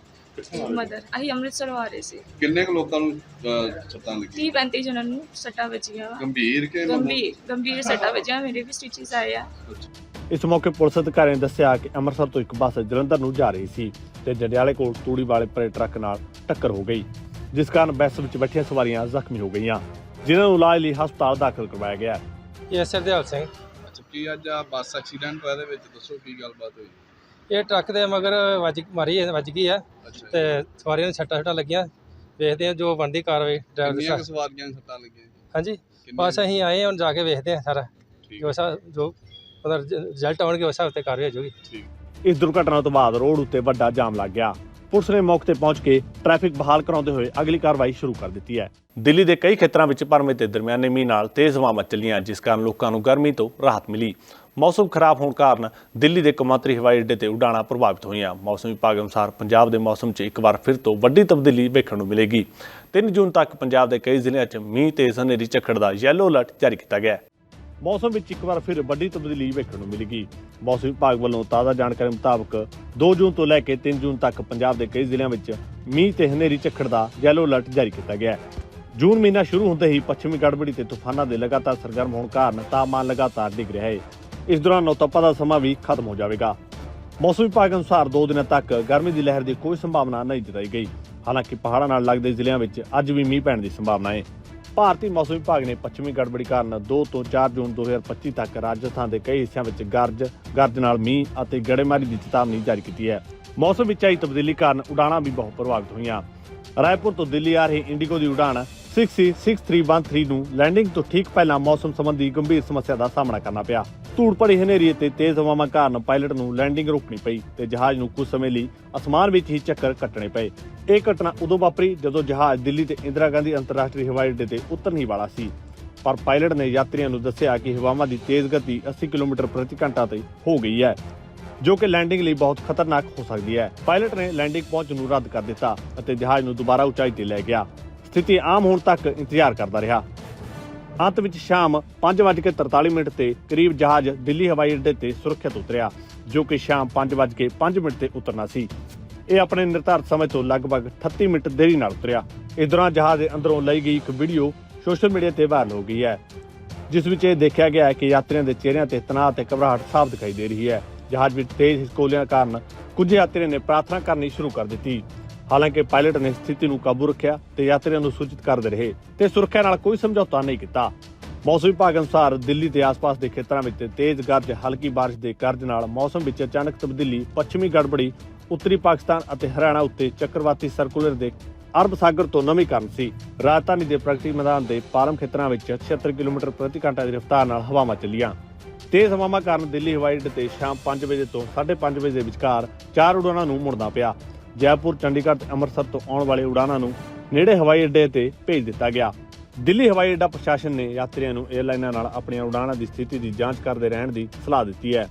ਮਦਰ ਅਸੀਂ ਅੰਮ੍ਰਿਤਸਰ ਆ ਰਹੇ ਸੀ। ਕਿੰਨੇ ਕੁ ਲੋਕਾਂ ਨੂੰ ਅਹ, ਸੱਟਾਂ ਲੱਗੀਆਂ? 30 35 ਜਣਾਂ ਨੂੰ ਸੱਟਾਂ ਵੱਜੀਆਂ। ਵਾ ਗੰਭੀਰ ਕੇ ਗੰਭੀਰ ਗੰਭੀਰ ਸੱਟਾਂ ਵੱਜੀਆਂ ਮੇਰੇ ਵੀ ਸਟਿਚਸ ਆਏ ਆ। ਇਸ ਮੌਕੇ ਪੁਲਿਸ ਅਧਿਕਾਰੀ ਨੇ ਦੱਸਿਆ ਕਿ ਅੰਮ੍ਰਿਤਸਰ ਤੋਂ ਇੱਕ ਬੱਸ ਜਲੰਧਰ ਨੂੰ ਜਾ ਰਹੀ ਸੀ ਤੇ ਜੰਡਿਆਲੇ ਕੋਲ ਤੂੜੀ ਵਾਲੇ ਭਰੇ ਟਰੱਕ ਨਾਲ ਟੱਕਰ ਹੋ ਗਈ ਜਿਸ ਕਾਰਨ ਬੱਸ ਵਿੱਚ ਬੈਠੀਆਂ ਸਵਾਰੀਆਂ ਜ਼ਖਮੀ ਹੋ ਗਈਆਂ। ਜਿਨ੍ਹਾਂ ਨੂੰ ਇਲਾਜ ਲਈ ਹਸਪਤਾਲ ਦਾਖਲ ਕਰਵਾਇਆ ਗਿਆ ਇਹ ਸਰਦੇਵ ਸਿੰਘ। ਅੱਛਾ ਕੀ ਅੱਜ ਆ ਬੱਸ ਐਕਸੀਡੈਂਟ ਹੋਇਆ ਦੇ ਵਿੱਚ ਦੱਸੋ ਕੀ ਗੱਲਬਾਤ ਹੋਈ? ਇਹ ਟਰੱਕ ਦੇ ਮਗਰ ਵੱਜ ਮਾਰੀ ਹੈ- ਵੱਜ ਗਈ ਆ ਅੱਛਾ। ਤੇ ਸਵਾਰੀਆਂ ਨੂੰ ਛੱਟਾ ਛੱਟਾ ਲੱਗੀਆਂ। ਵੇਖਦੇ ਆ ਜੋ ਬਣਦੀ ਕਾਰਵਾਈ ਡਰਾਈਵਰ ਕਿੰਨੀਆਂ ਕੁ ਸਾਹਿਬ ਸਵਾਰੀਆਂ ਨੂੰ ਸੱਟਾਂ ਲੱਗੀਆਂ ਜੀ? ਹਾਂਜੀ ਕਿੰਨੀਆਂ ਬਸ ਅਸੀਂ ਆਏ ਹਾਂ ਹੁਣ ਜਾ ਕੇ ਵੇਖਦੇ ਆ ਸਾਰਾ। ਠੀਕ। ਜੋ ਸਾ ਜੋ ਉਹਦਾ ਰਿਜ਼ਲਟ ਆਉਣਗੇ ਉਸ ਹਿਸਾਬ ਤੇ ਕਾਰਵਾਈ ਹੋ ਜਾਊਗੀ। ਠੀਕ। ਇਸ ਦੁਰਘਟਨਾ ਤੋਂ ਬਾਅਦ ਰੋਡ ਉੱਤੇ ਵੱਡਾ ਜਾਮ ਲੱਗ ਗਿਆ। ਪੁਲਿਸ ਨੇ ਮੌਕੇ ਤੇ ਪਹੁੰਚ ਕੇ ਟ੍ਰੈਫਿਕ ਬਹਾਲ ਕਰਾਉਂਦੇ ਹੋਏ ਅਗਲੀ ਕਾਰਵਾਈ ਸ਼ੁਰੂ ਕਰ ਦਿੱਤੀ ਹੈ। ਦਿੱਲੀ ਦੇ ਕਈ ਖੇਤਰਾਂ ਵਿੱਚ ਭਰਵੇਂ ਤੇ ਦਰਮਿਆਨੇ ਮੀਂਹ ਨਾਲ ਤੇਜ਼ ਹਵਾਵਾਂ ਚੱਲੀਆਂ, ਜਿਸ ਕਾਰਨ ਲੋਕਾਂ ਨੂੰ ਗਰਮੀ ਤੋਂ ਰਾਹਤ ਮਿਲੀ। ਮੌਸਮ ਖਰਾਬ ਹੋਣ ਕਾਰਨ ਦਿੱਲੀ ਦੇ ਕੌਮਾਂਤਰੀ ਹਵਾਈ ਅੱਡੇ ਤੇ ਉਡਾਣਾਂ ਪ੍ਰਭਾਵਿਤ ਹੋਈਆਂ। ਮੌਸਮ ਵਿਭਾਗ ਅਨੁਸਾਰ ਪੰਜਾਬ ਦੇ ਮੌਸਮ 'ਚ ਇੱਕ ਵਾਰ ਫਿਰ ਤੋਂ ਵੱਡੀ ਤਬਦੀਲੀ ਵੇਖਣ ਨੂੰ ਮਿਲੇਗੀ। 3 ਜੂਨ ਤੱਕ ਪੰਜਾਬ ਦੇ ਕਈ ਜ਼ਿਲ੍ਹਿਆਂ 'ਚ ਮੀਂਹ ਤੇ ਹਨੇਰੀ ਝੱਖੜ ਦਾ ਯੈਲੋ ਅਲਰਟ ਜਾਰੀ ਕੀਤਾ ਗਿਆ ਹੈ। ਮੌਸਮ ਵਿੱਚ ਇੱਕ ਵਾਰ ਫਿਰ ਵੱਡੀ ਤਬਦੀਲੀ ਵੇਖਣ ਨੂੰ ਮਿਲੇਗੀ। ਮੌਸਮ ਵਿਭਾਗ ਵੱਲੋਂ ਤਾਜ਼ਾ ਜਾਣਕਾਰੀ ਮੁਤਾਬਕ 2 ਜੂਨ ਤੋਂ ਲੈ ਕੇ 3 ਜੂਨ ਤੱਕ ਪੰਜਾਬ ਦੇ ਕਈ ਜ਼ਿਲ੍ਹਿਆਂ ਵਿੱਚ ਮੀਂਹ ਤੇ ਹਨੇਰੀ ਝੱਖੜ ਦਾ ਯੈਲੋ ਅਲਰਟ ਜਾਰੀ ਕੀਤਾ ਗਿਆ ਹੈ। ਜੂਨ ਮਹੀਨਾ ਸ਼ੁਰੂ ਹੁੰਦੇ ਹੀ ਪੱਛਮੀ ਗੜਬੜੀ ਤੇ ਤੂਫਾਨਾਂ ਦੇ ਲਗਾਤਾਰ ਸਰਗਰਮ ਹੋਣ ਕਾਰਨ ਤਾਪਮਾਨ ਲਗਾਤਾਰ ਡਿੱਗ ਰਿਹਾ ਹੈ ਇਸ ਦੌਰਾਨ ਨੌਤਪਾ ਦਾ ਸਮਾਂ ਵੀ ਖਤਮ ਹੋ ਜਾਵੇਗਾ। ਮੌਸਮ ਵਿਭਾਗ ਅਨੁਸਾਰ 2 ਦਿਨਾਂ ਤੱਕ ਗਰਮੀ ਦੀ ਲਹਿਰ ਦੀ ਕੋਈ ਸੰਭਾਵਨਾ ਨਹੀਂ ਜਤਾਈ ਗਈ। ਹਾਲਾਂਕਿ ਪਹਾੜਾਂ ਨਾਲ ਲੱਗਦੇ ਜ਼ਿਲ੍ਹਿਆਂ ਵਿੱਚ ਅੱਜ ਵੀ ਮੀਂਹ ਪੈਣ ਦੀ ਸੰਭਾਵਨਾ ਹੈ ਭਾਰਤੀ ਮੌਸਮ ਵਿਭਾਗ ਨੇ ਪੱਛਮੀ ਗੜਬੜੀ ਕਾਰਨ 2 ਤੋਂ 4 ਜੂਨ 2025 ਤੱਕ ਰਾਜਸਥਾਨ ਦੇ ਕਈ ਹਿੱਸਿਆਂ ਵਿੱਚ ਗਰਜ ਗਰਜ ਨਾਲ ਮੀਂਹ ਅਤੇ ਗੜੇਮਾਰੀ ਦੀ ਚੇਤਾਵਨੀ ਜਾਰੀ ਕੀਤੀ ਹੈ। ਮੌਸਮ ਵਿੱਚ ਆਈ ਤਬਦੀਲੀ ਕਾਰਨ ਉਡਾਣਾਂ ਵੀ ਬਹੁਤ ਪ੍ਰਭਾਵਿਤ ਹੋਈਆਂ। ਰਾਏਪੁਰ ਤੋਂ ਦਿੱਲੀ ਆ ਰਹੀ ਇੰਡੀਗੋ ਦੀ ਉਡਾਣ 666313 ਨੂੰ ਲੈਂਡਿੰਗ ਤੋਂ ਠੀਕ ਪਹਿਲਾਂ ਮੌਸਮ ਸੰਬੰਧੀ ਗੰਭੀਰ ਸਮੱਸਿਆ ਦਾ ਸਾਹਮਣਾ ਕਰਨਾ ਪਿਆ। ਧੂੜ ਭਰੀ ਹਨੇਰੀ ਅਤੇ ਤੇਜ਼ ਹਵਾਵਾਂ ਕਾਰਨ ਪਾਇਲਟ ਨੂੰ ਲੈਂਡਿੰਗ ਰੋਕਣੀ ਪਈ ਤੇ ਜਹਾਜ਼ ਨੂੰ ਕੁਝ ਸਮੇਂ ਲਈ ਅਸਮਾਨ ਵਿੱਚ ਹੀ ਚੱਕਰ ਕੱਟਣੇ ਪਏ। ਇਹ ਘਟਨਾ ਉਦੋਂ ਵਾਪਰੀ ਜਦੋਂ ਜਹਾਜ਼ ਦਿੱਲੀ ਤੇ ਇੰਦਰਾ ਗਾਂਧੀ ਅੰਤਰਰਾਸ਼ਟਰੀ ਹਵਾਈ ਅੱਡੇ ਤੇ ਉਤਰਨ ਹੀ ਵਾਲਾ ਸੀ। ਪਰ ਪਾਇਲਟ ਨੇ ਯਾਤਰੀਆਂ ਨੂੰ ਦੱਸਿਆ ਕਿ ਹਵਾਵਾਂ ਦੀ ਤੇਜ਼ ਗਤੀ 80 ਕਿਲੋਮੀਟਰ ਪ੍ਰਤੀ ਘੰਟਾ ਤੇ ਹੋ ਗਈ ਹੈ, ਜੋ ਕਿ ਲੈਂਡਿੰਗ ਲਈ ਬਹੁਤ ਖਤਰਨਾਕ ਹੋ ਸਕਦੀ ਹੈ। ਪਾਇਲਟ ਨੇ ਲੈਂਡਿੰਗ ਪਹੁੰਚ ਨੂੰ ਰੱਦ ਕਰ ਦਿੱਤਾ ਅਤੇ ਜਹਾਜ਼ ਨੂੰ ਦੁਬਾਰਾ ਉਚਾਈ ਤੇ ਲੈ ਗਿਆ। ਸਥਿਤੀ ਆਮ ਹੋਣ ਤੱਕ ਇੰਤਜ਼ਾਰ ਕਰਦਾ ਰਿਹਾ। ਅੰਤ ਵਿੱਚ ਸ਼ਾਮ 5:43 ਮਿੰਟ ਤੇ ਕਰੀਬ ਜਹਾਜ਼ ਦਿੱਲੀ ਹਵਾਈ ਅੱਡੇ ਤੇ ਸੁਰੱਖਿਅਤ ਉਤਰਿਆ, ਜੋ ਕਿ ਸ਼ਾਮ 5:05 ਮਿੰਟ ਤੇ ਉਤਰਨਾ ਸੀ। ਇਹ ਆਪਣੇ ਨਿਰਧਾਰਤ ਸਮੇਂ ਤੋਂ ਲਗਭਗ 38 ਮਿੰਟ ਦੇਰੀ ਨਾਲ ਉਤਰਿਆ। ਇਸ ਦੌਰਾਨ ਜਹਾਜ਼ ਦੇ ਅੰਦਰੋਂ ਲਈ ਗਈ ਇੱਕ ਵੀਡੀਓ ਸੋਸ਼ਲ ਮੀਡੀਆ ਤੇ ਵਾਇਰਲ ਹੋ ਗਈ ਹੈ, ਜਿਸ ਵਿੱਚ ਇਹ ਦੇਖਿਆ ਗਿਆ ਹੈ ਕਿ ਯਾਤਰੀਆਂ ਦੇ ਚਿਹਰਿਆਂ ਤੇ ਤਣਾਅ ਤੇ ਘਬਰਾਹਟ ਸਾਫ਼ ਦਿਖਾਈ ਦੇ ਰਹੀ ਹੈ। ਜਹਾਜ਼ ਵਿੱਚ ਤੇਜ਼ ਹਿਸਕੋਲਿਆਂ ਕਾਰਨ ਕੁਝ ਯਾਤਰੀਆਂ ਨੇ ਪ੍ਰਾਰਥਨਾ ਕਰਨੀ ਸ਼ੁਰੂ ਕਰ ਦਿੱਤੀ। ਹਾਲਾਂਕਿ ਪਾਇਲਟ ਨੇ ਸਥਿਤੀ ਨੂੰ ਕਾਬੂ ਰੱਖਿਆ ਤੇ ਯਾਤਰੀਆਂ ਨੂੰ ਸੂਚਿਤ ਕਰਦੇ ਰਹੇ ਤੇ ਸੁਰੱਖਿਆ ਨਾਲ ਕੋਈ ਸਮਝੌਤਾ ਨਹੀਂ ਕੀਤਾ। ਮੌਸਮ ਵਿਭਾਗ ਅਨੁਸਾਰ ਦਿੱਲੀ ਤੇ ਆਸ-ਪਾਸ ਦੇ ਖੇਤਰਾਂ ਵਿੱਚ ਤੇਜ਼ ਗਰਜ, ਹਲਕੀ ਬਾਰਿਸ਼ ਦੇ ਗਰਜ ਨਾਲ ਮੌਸਮ ਵਿੱਚ ਅਚਾਨਕ ਤਬਦੀਲੀ, ਪੱਛਮੀ ਗੜਬੜੀ, ਉੱਤਰੀ ਪਾਕਿਸਤਾਨ ਅਤੇ ਹਰਿਆਣਾ ਉੱਤੇ ਚੱਕਰਵਾਤੀ ਸਰਕੂਲਰ ਦੇ ਅਰਬ ਸਾਗਰ ਤੋਂ ਨਵੀਂ ਕਾਰਨ ਸੀ। ਰਾਜਧਾਨੀ ਦੇ ਪ੍ਰਗਤੀ ਮੈਦਾਨ ਦੇ ਪਾਰਮ ਖੇਤਰਾਂ ਵਿੱਚ 76 ਕਿਲੋਮੀਟਰ ਪ੍ਰਤੀ ਘੰਟਾ ਦੀ ਰਫ਼ਤਾਰ ਨਾਲ ਹਵਾਵਾਂ ਚੱਲੀਆਂ। ਤੇਜ਼ ਹਵਾਵਾਂ ਕਾਰਨ ਦਿੱਲੀ ਹਵਾਈ ਅੱਡੇ ਤੇ ਸ਼ਾਮ 5 ਵਜੇ ਤੋਂ 5:30 ਵਜੇ ਦੇ ਵਿਚਕਾਰ ਚਾਰ ਉਡਾਣਾਂ ਨੂੰ ਮੁੜਨਾ ਪਿਆ। ਜੈਪੁਰ, ਚੰਡੀਗੜ੍ਹ ਤੇ ਅੰਮ੍ਰਿਤਸਰ ਤੋਂ ਆਉਣ ਵਾਲੇ ਉਡਾਣਾਂ ਨੂੰ ਨੇੜੇ ਹਵਾਈ ਅੱਡੇ ਤੇ ਭੇਜ ਦਿੱਤਾ ਗਿਆ। ਦਿੱਲੀ ਹਵਾਈ ਅੱਡਾ ਪ੍ਰਸ਼ਾਸਨ ਨੇ ਯਾਤਰੀਆਂ ਨੂੰ 에ਅਰਲਾਈਨਾਂ ਨਾਲ ਆਪਣੀਆਂ ਉਡਾਣਾਂ ਦੀ ਸਥਿਤੀ ਦੀ ਜਾਂਚ ਕਰਦੇ ਰਹਿਣ ਦੀ ਸਲਾਹ ਦਿੱਤੀ ਹੈ।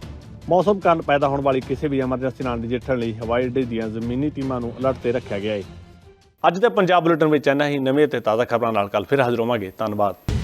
ਮੌਸਮ ਕਾਰਨ ਪੈਦਾ ਹੋਣ ਵਾਲੀ ਕਿਸੇ ਵੀ ਐਮਰਜੈਂਸੀ ਨਾਲ ਨਜਿੱਠਣ ਲਈ ਹਵਾਈ ਅੱਡੇ ਦੀਆਂ ਜ਼ਮੀਨੀ ਟੀਮਾਂ ਨੂੰ ਅਲਰਟ ਤੇ ਰੱਖਿਆ ਗਿਆ ਹੈ ਅੱਜ ਦੇ ਪੰਜਾਬ ਬੁਲੇਟਿਨ ਵਿੱਚ ਇੰਨਾ ਹੀ, ਨਵੀਂ ਤੇ ਤਾਜ਼ਾ ਖਬਰਾਂ ਨਾਲ ਕੱਲ ਫਿਰ ਹਾਜ਼ਰ ਹੋਵਾਂਗੇ। ਧੰਨਵਾਦ।